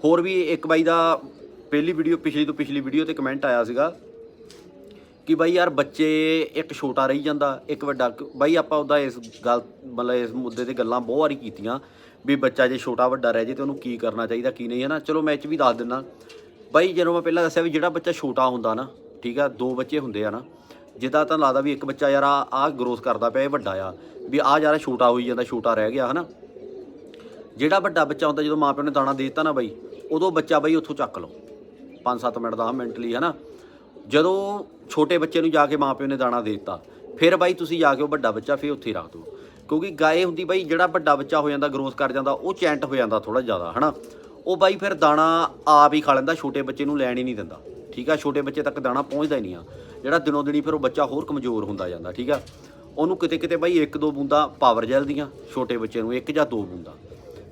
ਹੋਰ ਵੀ ਇੱਕ ਬਾਈ ਦਾ ਪਹਿਲੀ ਵੀਡੀਓ, ਪਿਛਲੀ ਤੋਂ ਪਿਛਲੀ ਵੀਡੀਓ ਤੇ ਕਮੈਂਟ ਆਇਆ ਸੀਗਾ ਕਿ ਬਾਈ ਯਾਰ ਬੱਚੇ ਇੱਕ ਛੋਟਾ ਰਹੀ ਜਾਂਦਾ, ਇੱਕ ਵੱਡਾ। ਬਾਈ ਆਪਾਂ ਉਹਦਾ ਇਸ ਗੱਲ, ਮਤਲਬ ਇਸ ਮੁੱਦੇ ਤੇ ਗੱਲਾਂ ਬਹੁਤ ਵਾਰੀ ਕੀਤੀਆਂ ਵੀ ਬੱਚਾ ਜੇ ਛੋਟਾ ਵੱਡਾ ਰਹਿ ਜੇ ਤੇ ਉਹਨੂੰ ਕੀ ਕਰਨਾ ਚਾਹੀਦਾ, ਕੀ ਨਹੀਂ ਹੈ ਨਾ ਚਲੋ ਮੈਂ ਇਹ 'ਚ ਵੀ ਦੱਸ ਦਿੰਦਾ। ਬਾਈ ਜਦੋਂ ਮੈਂ ਪਹਿਲਾਂ ਦੱਸਿਆ ਵੀ ਜਿਹੜਾ ਬੱਚਾ ਛੋਟਾ ਹੁੰਦਾ ਨਾ, ਠੀਕ ਆ, ਦੋ ਬੱਚੇ ਹੁੰਦੇ ਆ ਨਾ, ਜਿੱਦਾਂ ਤਾਂ ਲੱਗਦਾ ਵੀ ਇੱਕ ਬੱਚਾ ਯਾਰ ਆ ਆਹ ਗਰੋਥ ਕਰਦਾ ਪਿਆ, ਇਹ ਵੱਡਾ ਆ, ਵੀ ਆ ਯਾਰ ਛੋਟਾ ਹੋਈ ਜਾਂਦਾ, ਛੋਟਾ ਰਹਿ ਗਿਆ, ਹਨਾ? ਜਿਹੜਾ ਵੱਡਾ ਬੱਚਾ ਹੁੰਦਾ, ਜਦੋਂ ਮਾਪਿਆਂ ਨੇ ਦਾਣਾ ਦੇ ਦਿੱਤਾ ਨਾ ਬਾਈ, ਉਦੋਂ ਬੱਚਾ ਬਾਈ ਉੱਥੋਂ ਚੱਕ ਲਓ। 5-7 ਮਿੰਟ 10 ਮਿੰਟ ਲਈ, ਹਨਾ? ਜਦੋਂ ਛੋਟੇ ਬੱਚੇ ਨੂੰ ਜਾ ਕੇ ਮਾਪਿਓ ਨੇ ਦਾਣਾ ਦੇ ਦਿੱਤਾ, ਫਿਰ ਬਾਈ ਤੁਸੀਂ ਜਾ ਕੇ ਉਹ ਵੱਡਾ ਬੱਚਾ ਫਿਰ ਉੱਥੇ ਹੀ ਰੱਖ ਦਿਓ। ਕਿਉਂਕਿ ਗਾਏ ਹੁੰਦੀ ਬਾਈ, ਜਿਹੜਾ ਵੱਡਾ ਬੱਚਾ ਹੋ ਜਾਂਦਾ ਗਰੋਥ ਕਰ ਜਾਂਦਾ, ਉਹ ਚੈਂਟ ਹੋ ਜਾਂਦਾ ਥੋੜਾ ਜ਼ਿਆਦਾ, ਹਨਾ? ਉਹ ਬਾਈ ਫਿਰ ਦਾਣਾ ਆਪ ਹੀ ਖਾ ਲੈਂਦਾ, ਛੋਟੇ ਬੱਚੇ ਨੂੰ ਲੈਣ ਹੀ ਨਹੀਂ ਦਿੰਦਾ, ਠੀਕ ਆ? ਛੋਟੇ ਬੱਚੇ ਤੱਕ ਦਾਣਾ ਪਹੁੰਚਦਾ ਹੀ ਨਹੀਂ ਆ। ਜਿਹੜਾ ਦਿਨੋਂ ਦਿਨੀ ਫਿਰ ਉਹ ਬੱਚਾ ਹੋਰ ਕਮਜ਼ੋਰ ਹੁੰਦਾ ਜਾਂਦਾ, ਠੀਕ ਆ? ਉਹਨੂੰ ਕਿਤੇ ਕਿਤੇ ਬਾਈ ਇੱਕ ਦੋ ਬੂੰਦਾ ਪਾਵਰ ਜੈਲ ਦੀਆਂ, ਛੋਟੇ ਬੱਚੇ ਨੂੰ ਇੱਕ ਜਾਂ ਦੋ ਬੂੰਦਾ।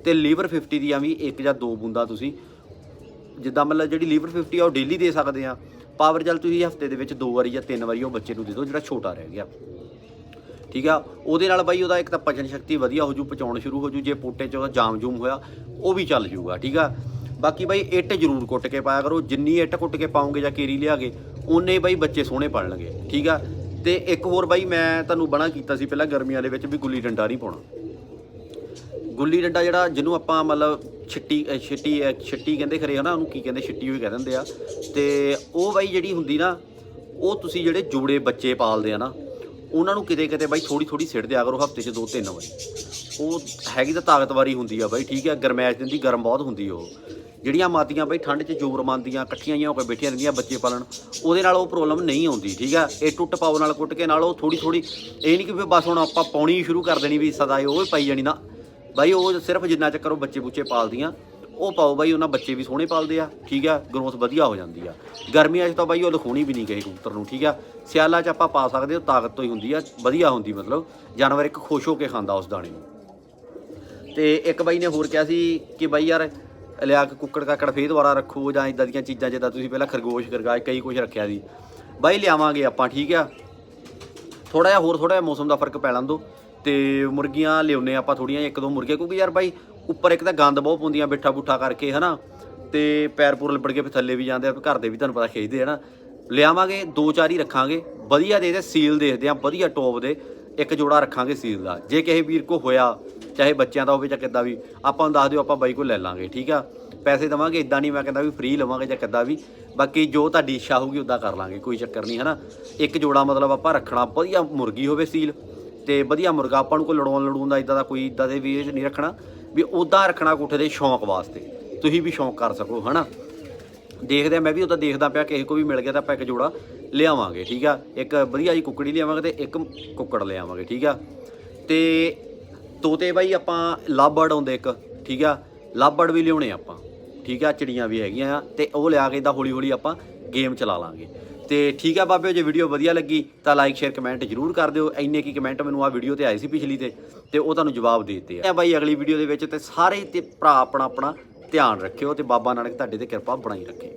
ਤੇ ਲੀਵਰ 50 ਦੀਆਂ ਵੀ ਇੱਕ ਜਾਂ ਦੋ ਬੂੰਦਾ ਤੁਸੀਂ, ਜਿੱਦਾਂ ਮਤਲਬ ਜਿਹੜੀ ਲੀਵਰ 50 ਆ ਉਹ ਡੇਲੀ ਦੇ ਸਕਦੇ ਆ। ਪਾਵਰ ਜਲ ਤੁਸੀਂ ਹਫ਼ਤੇ ਦੇ ਵਿੱਚ ਦੋ ਵਾਰੀ ਜਾਂ ਤਿੰਨ ਵਾਰੀ ਉਹ ਬੱਚੇ ਨੂੰ ਦੇ ਦਿਓ, ਜਿਹੜਾ ਛੋਟਾ ਰਹਿ ਗਿਆ। ਠੀਕ ਆ? ਉਹਦੇ ਨਾਲ ਬਾਈ ਉਹਦਾ ਇੱਕ ਤਾਂ ਪਚਨ ਸ਼ਕਤੀ ਵਧੀਆ ਹੋ ਜੂ ਪਚਾਉਣ ਸ਼ੁਰੂ ਹੋ ਜੂ, ਜੇ ਪੋਟੇ 'ਚ ਉਹਦਾ ਜਾਮ ਜੂਮ ਹੋਇਆ, ਉਹ ਵੀ ਚੱਲ ਜੂਗਾ, ਠੀਕ ਆ? ਬਾਕੀ ਬਾਈ ਇੱਟ ਜ਼ਰੂਰ ਕੁੱਟ ਕੇ ਪਾਇਆ ਕਰੋ, ਜਿੰਨੀ ਇੱਟ ਕੁੱਟ ਕੇ ਪਾਉਂਗੇ ਜਾਂ ਕੇਰੀ ਲਿਆ ਕੇ ਉਨੇ ਬਾਈ ਬੱਚੇ ਸੋਹਣੇ ਪੜਨਗੇ ਠੀਕ ਆ? ਤੇ ਇੱਕ ਹੋਰ ਬਾਈ ਮੈਂ ਤੁਹਾਨੂੰ ਬਣਾ ਕੀਤਾ ਸੀ ਪਹਿਲਾਂ ਗਰਮੀਆਂ ਦੇ ਵਿੱਚ ਵੀ ਗੁੱਲੀ ਡੰਡਾ ਨਹੀਂ ਪਾਉਣਾ। ਗੁੱਲੀ ਡੰਡਾ ਜਿਹੜਾ ਜਿਹਨੂੰ ਆਪਾਂ ਮਤਲਬ ਛਿੱਟੀ, ਅਹ ਛਿੱਟੀ ਅਹ ਛਿੱਟੀ ਕਹਿੰਦੇ ਖਰੇ ਹਨਾ, ਉਹਨੂੰ ਕੀ ਕਹਿੰਦੇ, ਛਿੱਟੀ ਵੀ ਕਹਿ ਦਿੰਦੇ ਆ। ਤੇ ਉਹ ਬਾਈ ਜਿਹੜੀ ਹੁੰਦੀ ਨਾ, ਉਹ ਤੁਸੀਂ ਜਿਹੜੇ ਜੋੜੇ ਬੱਚੇ ਪਾਲਦੇ ਆ ਨਾ, ਉਹਨਾਂ ਨੂੰ ਕਿਤੇ ਕਿਤੇ ਬਾਈ ਥੋੜੀ ਥੋੜੀ ਸਿੱਟ ਦਿਆ ਕਰੋ ਹਫ਼ਤੇ 'ਚ ਦੋ ਤਿੰਨ ਵਾਰੀ। ਉਹ ਹੈਗੀ ਤਾਂ ਤਾਕਤਵਾਰੀ ਹੁੰਦੀ ਆ ਬਾਈ, ਠੀਕ ਆ, ਗਰਮੈਸ਼ ਦਿੰਦੀ ਗਰਮ ਬਹੁਤ ਹੁੰਦੀ ਉਹ। ਜਿਹੜੀਆਂ ਮਾਤੀਆਂ ਬਾਈ ਠੰਡ 'ਚ ਜ਼ੋਰ ਮੰਨਦੀਆਂ, ਇਕੱਠੀਆਂ ਜਿਹੀਆਂ ਹੋ ਕੇ ਬੈਠੀਆਂ ਰਹਿੰਦੀਆਂ ਬੱਚੇ ਪਾਲਣ, ਉਹਦੇ ਨਾਲ ਉਹ ਪ੍ਰੋਬਲਮ ਨਹੀਂ ਆਉਂਦੀ, ਠੀਕ ਆ। ਇਹ ਟੁੱਟ ਪਾਓ ਨਾਲ ਕੁੱਟ ਕੇ ਨਾਲ ਉਹ ਥੋੜੀ ਥੋੜੀ ਇਹ ਨਹੀਂ ਕਿ ਵੀ ਬਸ ਹੁਣ ਆਪਾਂ ਪਾਉਣੀ ਸ਼ੁਰੂ ਕਰ ਦੇਣੀ ਵੀ ਸਦਾ ਹੀ ਉਹ ਹੀ ਪਾਈ ਜਾਣੀ ਨਾ। ਬਾਈ ਉਹ ਸਿਰਫ ਜਿੰਨਾ ਚੱਕਰ ਉਹ ਬੱਚੇ ਬੁੱਚੇ ਪਾਲਦੀਆਂ, ਉਹ ਪਾਓ ਬਾਈ, ਉਹਨਾਂ ਬੱਚੇ ਵੀ ਸੋਹਣੇ ਪਾਲਦੇ ਆ, ਠੀਕ ਆ ਗਰੋਥ ਵਧੀਆ ਹੋ ਜਾਂਦੀ ਆ। ਗਰਮੀਆਂ 'ਚ ਤਾਂ ਬਾਈ ਉਹ ਲਿਖਾਉਣੀ ਵੀ ਨਹੀਂ ਗਏ ਕਬੂਤਰ ਨੂੰ, ਠੀਕ ਆ। ਸਿਆਲਾਂ 'ਚ ਆਪਾਂ ਪਾ ਸਕਦੇ ਹਾਂ ਤਾਕਤ ਤੋਂ ਹੀ ਹੁੰਦੀ ਆ, ਵਧੀਆ ਹੁੰਦੀ ਮਤਲਬ, ਜਾਨਵਰ ਇੱਕ ਖੁਸ਼ ਹੋ ਕੇ ਖਾਂਦਾ ਉਸ ਦਾਣੇ ਨੂੰ। ਤੇ ਇੱਕ ਬਾਈ ਨੇ ਹੋਰ ਕਿਹਾ ਸੀ ਕਿ ਬਾਈ ਯਾਰ, ਲਿਆ ਕੇ ਕੁੱਕੜ ਕਾਕੜ ਫੇਰ ਦੁਬਾਰਾ ਰੱਖੋ, ਜਾਂ ਇਦਾਂ ਦੀਆਂ ਚੀਜ਼ਾਂ ਜਿੱਦਾਂ ਤੁਸੀਂ ਪਹਿਲਾਂ ਖਰਗੋਸ਼ ਖਰਗਾਸ਼ ਕਈ ਕੁਝ ਰੱਖਿਆ ਸੀ। ਬਾਈ ਲਿਆਵਾਂਗੇ ਆਪਾਂ, ਠੀਕ ਆ। ਥੋੜਾ ਜਿਹਾ ਹੋਰ ਥੋੜਾ ਜਿਹਾ ਮੌਸਮ ਦਾ ਫ਼ਰਕ ਪੈ ਲੰਦੋ ਤੇ ਮੁਰਗੀਆਂ ਲਿਆਉਨੇ ਆਪਾਂ ਥੋੜੀਆਂ ਇੱਕ ਦੋ ਮੁਰਗੀਆਂ, ਕਿਉਂਕਿ ਯਾਰ ਬਾਈ ਉੱਪਰ ਇੱਕ ਤਾਂ ਗੰਦ ਬਹੁਤ ਪਾਉਂਦੀਆਂ ਬਿੱਠਾ ਬੁੱਠਾ ਕਰਕੇ, ਹਨਾ? ਤੇ ਪੈਰ ਪੂਰ ਲਿਬੜ ਕੇ ਫਿਰ ਥੱਲੇ ਵੀ ਜਾਂਦੇ ਆ ਘਰ ਦੇ ਵੀ ਤੁਹਾਨੂੰ ਪਤਾ ਖਿੱਚਦੇ ਹਨਾ? ਲਿਆਵਾਂਗੇ, ਦੋ ਚਾਰ ਹੀ ਰੱਖਾਂਗੇ। ਵਧੀਆ ਦੇ ਦੇ ਸੀਲ ਦੇਖਦੇ ਆ, ਵਧੀਆ ਟੌਪ ਦੇ, ਇੱਕ ਜੋੜਾ ਰੱਖਾਂਗੇ ਸੀਲ ਦਾ। ਜੇ ਕਿਸੇ ਵੀਰ ਕੋ ਹੋਇਆ, ਚਾਹੇ ਬੱਚਿਆਂ ਦਾ ਹੋਵੇ ਜਾਂ ਕਿੱਦਾਂ ਵੀ, ਆਪਾਂ ਨੂੰ ਦੱਸ ਦਿਓ, ਆਪਾਂ ਬਾਈ ਕੋਲ ਲੈ ਲਾਂਗੇ, ਠੀਕ ਆ? ਪੈਸੇ ਦਵਾਂਗੇ ਇਦਾਂ ਨਹੀਂ ਮੈਂ ਕਹਿੰਦਾ ਵੀ ਫ੍ਰੀ ਲਵਾਂਗੇ ਜਾਂ ਕਿੱਦਾਂ ਵੀ, ਬਾਕੀ ਜੋ ਤੁਹਾਡੀ ਇੱਛਾ ਹੋਊਗੀ ਉਦਾਂ ਕਰ ਲਾਂਗੇ, ਕੋਈ ਚੱਕਰ ਨਹੀਂ, ਹਨਾ? ਇੱਕ ਜੋੜਾ ਮਤਲਬ ਆਪਾਂ ਰੱਖਣਾ, ਵਧੀਆ ਮੁਰਗੀ ਹੋਵੇ ਸੀਲ ਤੇ ਵਧੀਆ ਮੁਰਗਾ ਆਪਾਂ ਨੂੰ ਕੋਈ ਲੜਾਉਣ ਲੜੂਣ ਦਾ ਇਦਾਂ ਦਾ ਕੋਈ ਇਦਾਂ ਦੇ ਵੀ ਇਹ ਨਹੀਂ ਰੱਖਣਾ, ਵੀ ਉਦਾਂ ਰੱਖਣਾ ਕੋਠੇ ਦੇ ਸ਼ੌਂਕ ਵਾਸਤੇ। ਤੁਸੀਂ ਵੀ ਸ਼ੌਂਕ ਕਰ ਸਕੋ, ਹਨਾ? ਦੇਖਦੇ ਆ, ਮੈਂ ਵੀ ਉਦਾਂ ਦੇਖਦਾ ਪਿਆ, ਕਿਸੇ ਕੋ ਵੀ ਮਿਲ ਗਿਆ ਤਾਂ ਆਪਾਂ ਇੱਕ ਜੋੜਾ ਲਿਆਵਾਂਗੇ, ਠੀਕ ਆ? ਇੱਕ ਵਧੀਆ ਜੀ ਕੁੱਕੜੀ ਲਿਆਵਾਂਗੇ ਤੇ ਇੱਕ ਕੁੱਕੜ ਲਿਆਵਾਂਗੇ, ਠੀਕ ਆ? ਤੇ ਤੋਤੇ ਬਾਈ ਆਪਾਂ ਲਾਬੜ ਆਉਂਦੇ ਇੱਕ, ਠੀਕ ਆ? ਲਾਬੜ ਵੀ ਲਿਆਉਣੇ ਆਪਾਂ, ਠੀਕ ਆ? ਚਿੜੀਆਂ ਵੀ ਹੈਗੀਆਂ ਆ, ਤੇ ਉਹ ਲਿਆ ਕੇ ਇਦਾਂ ਹੌਲੀ ਹੌਲੀ ਆਪਾਂ ਗੇਮ ਚਲਾ ਲਾਂਗੇ। ਤੇ ਠੀਕ ਆ ਬਾਬਿਓ, ਜੇ ਵੀਡੀਓ ਵਧੀਆ ਲੱਗੀ ਤਾਂ ਲਾਈਕ ਸ਼ੇਅਰ ਕਮੈਂਟ ਜਰੂਰ ਕਰ ਦਿਓ। ਇੰਨੇ ਕੀ ਕਮੈਂਟ ਮੈਨੂੰ ਆ ਵੀਡੀਓ ਤੇ ਆਏ ਸੀ ਪਿਛਲੀ ਤੇ ਤੇ ਉਹ ਤੁਹਾਨੂੰ ਜਵਾਬ ਦੇ ਦਿੱਤੇ ਆ। ਬਾਈ, ਅਗਲੀ ਵੀਡੀਓ ਦੇ ਵਿੱਚ ਤੇ ਸਾਰੇ ਤੇ ਭਰਾ ਆਪਣਾ ਆਪਣਾ ਧਿਆਨ ਰੱਖਿਓ ਤੇ ਬਾਬਾ ਨਾਨਕ ਤੁਹਾਡੇ ਤੇ ਕਿਰਪਾ ਬਣਾਈ ਰੱਖੇ।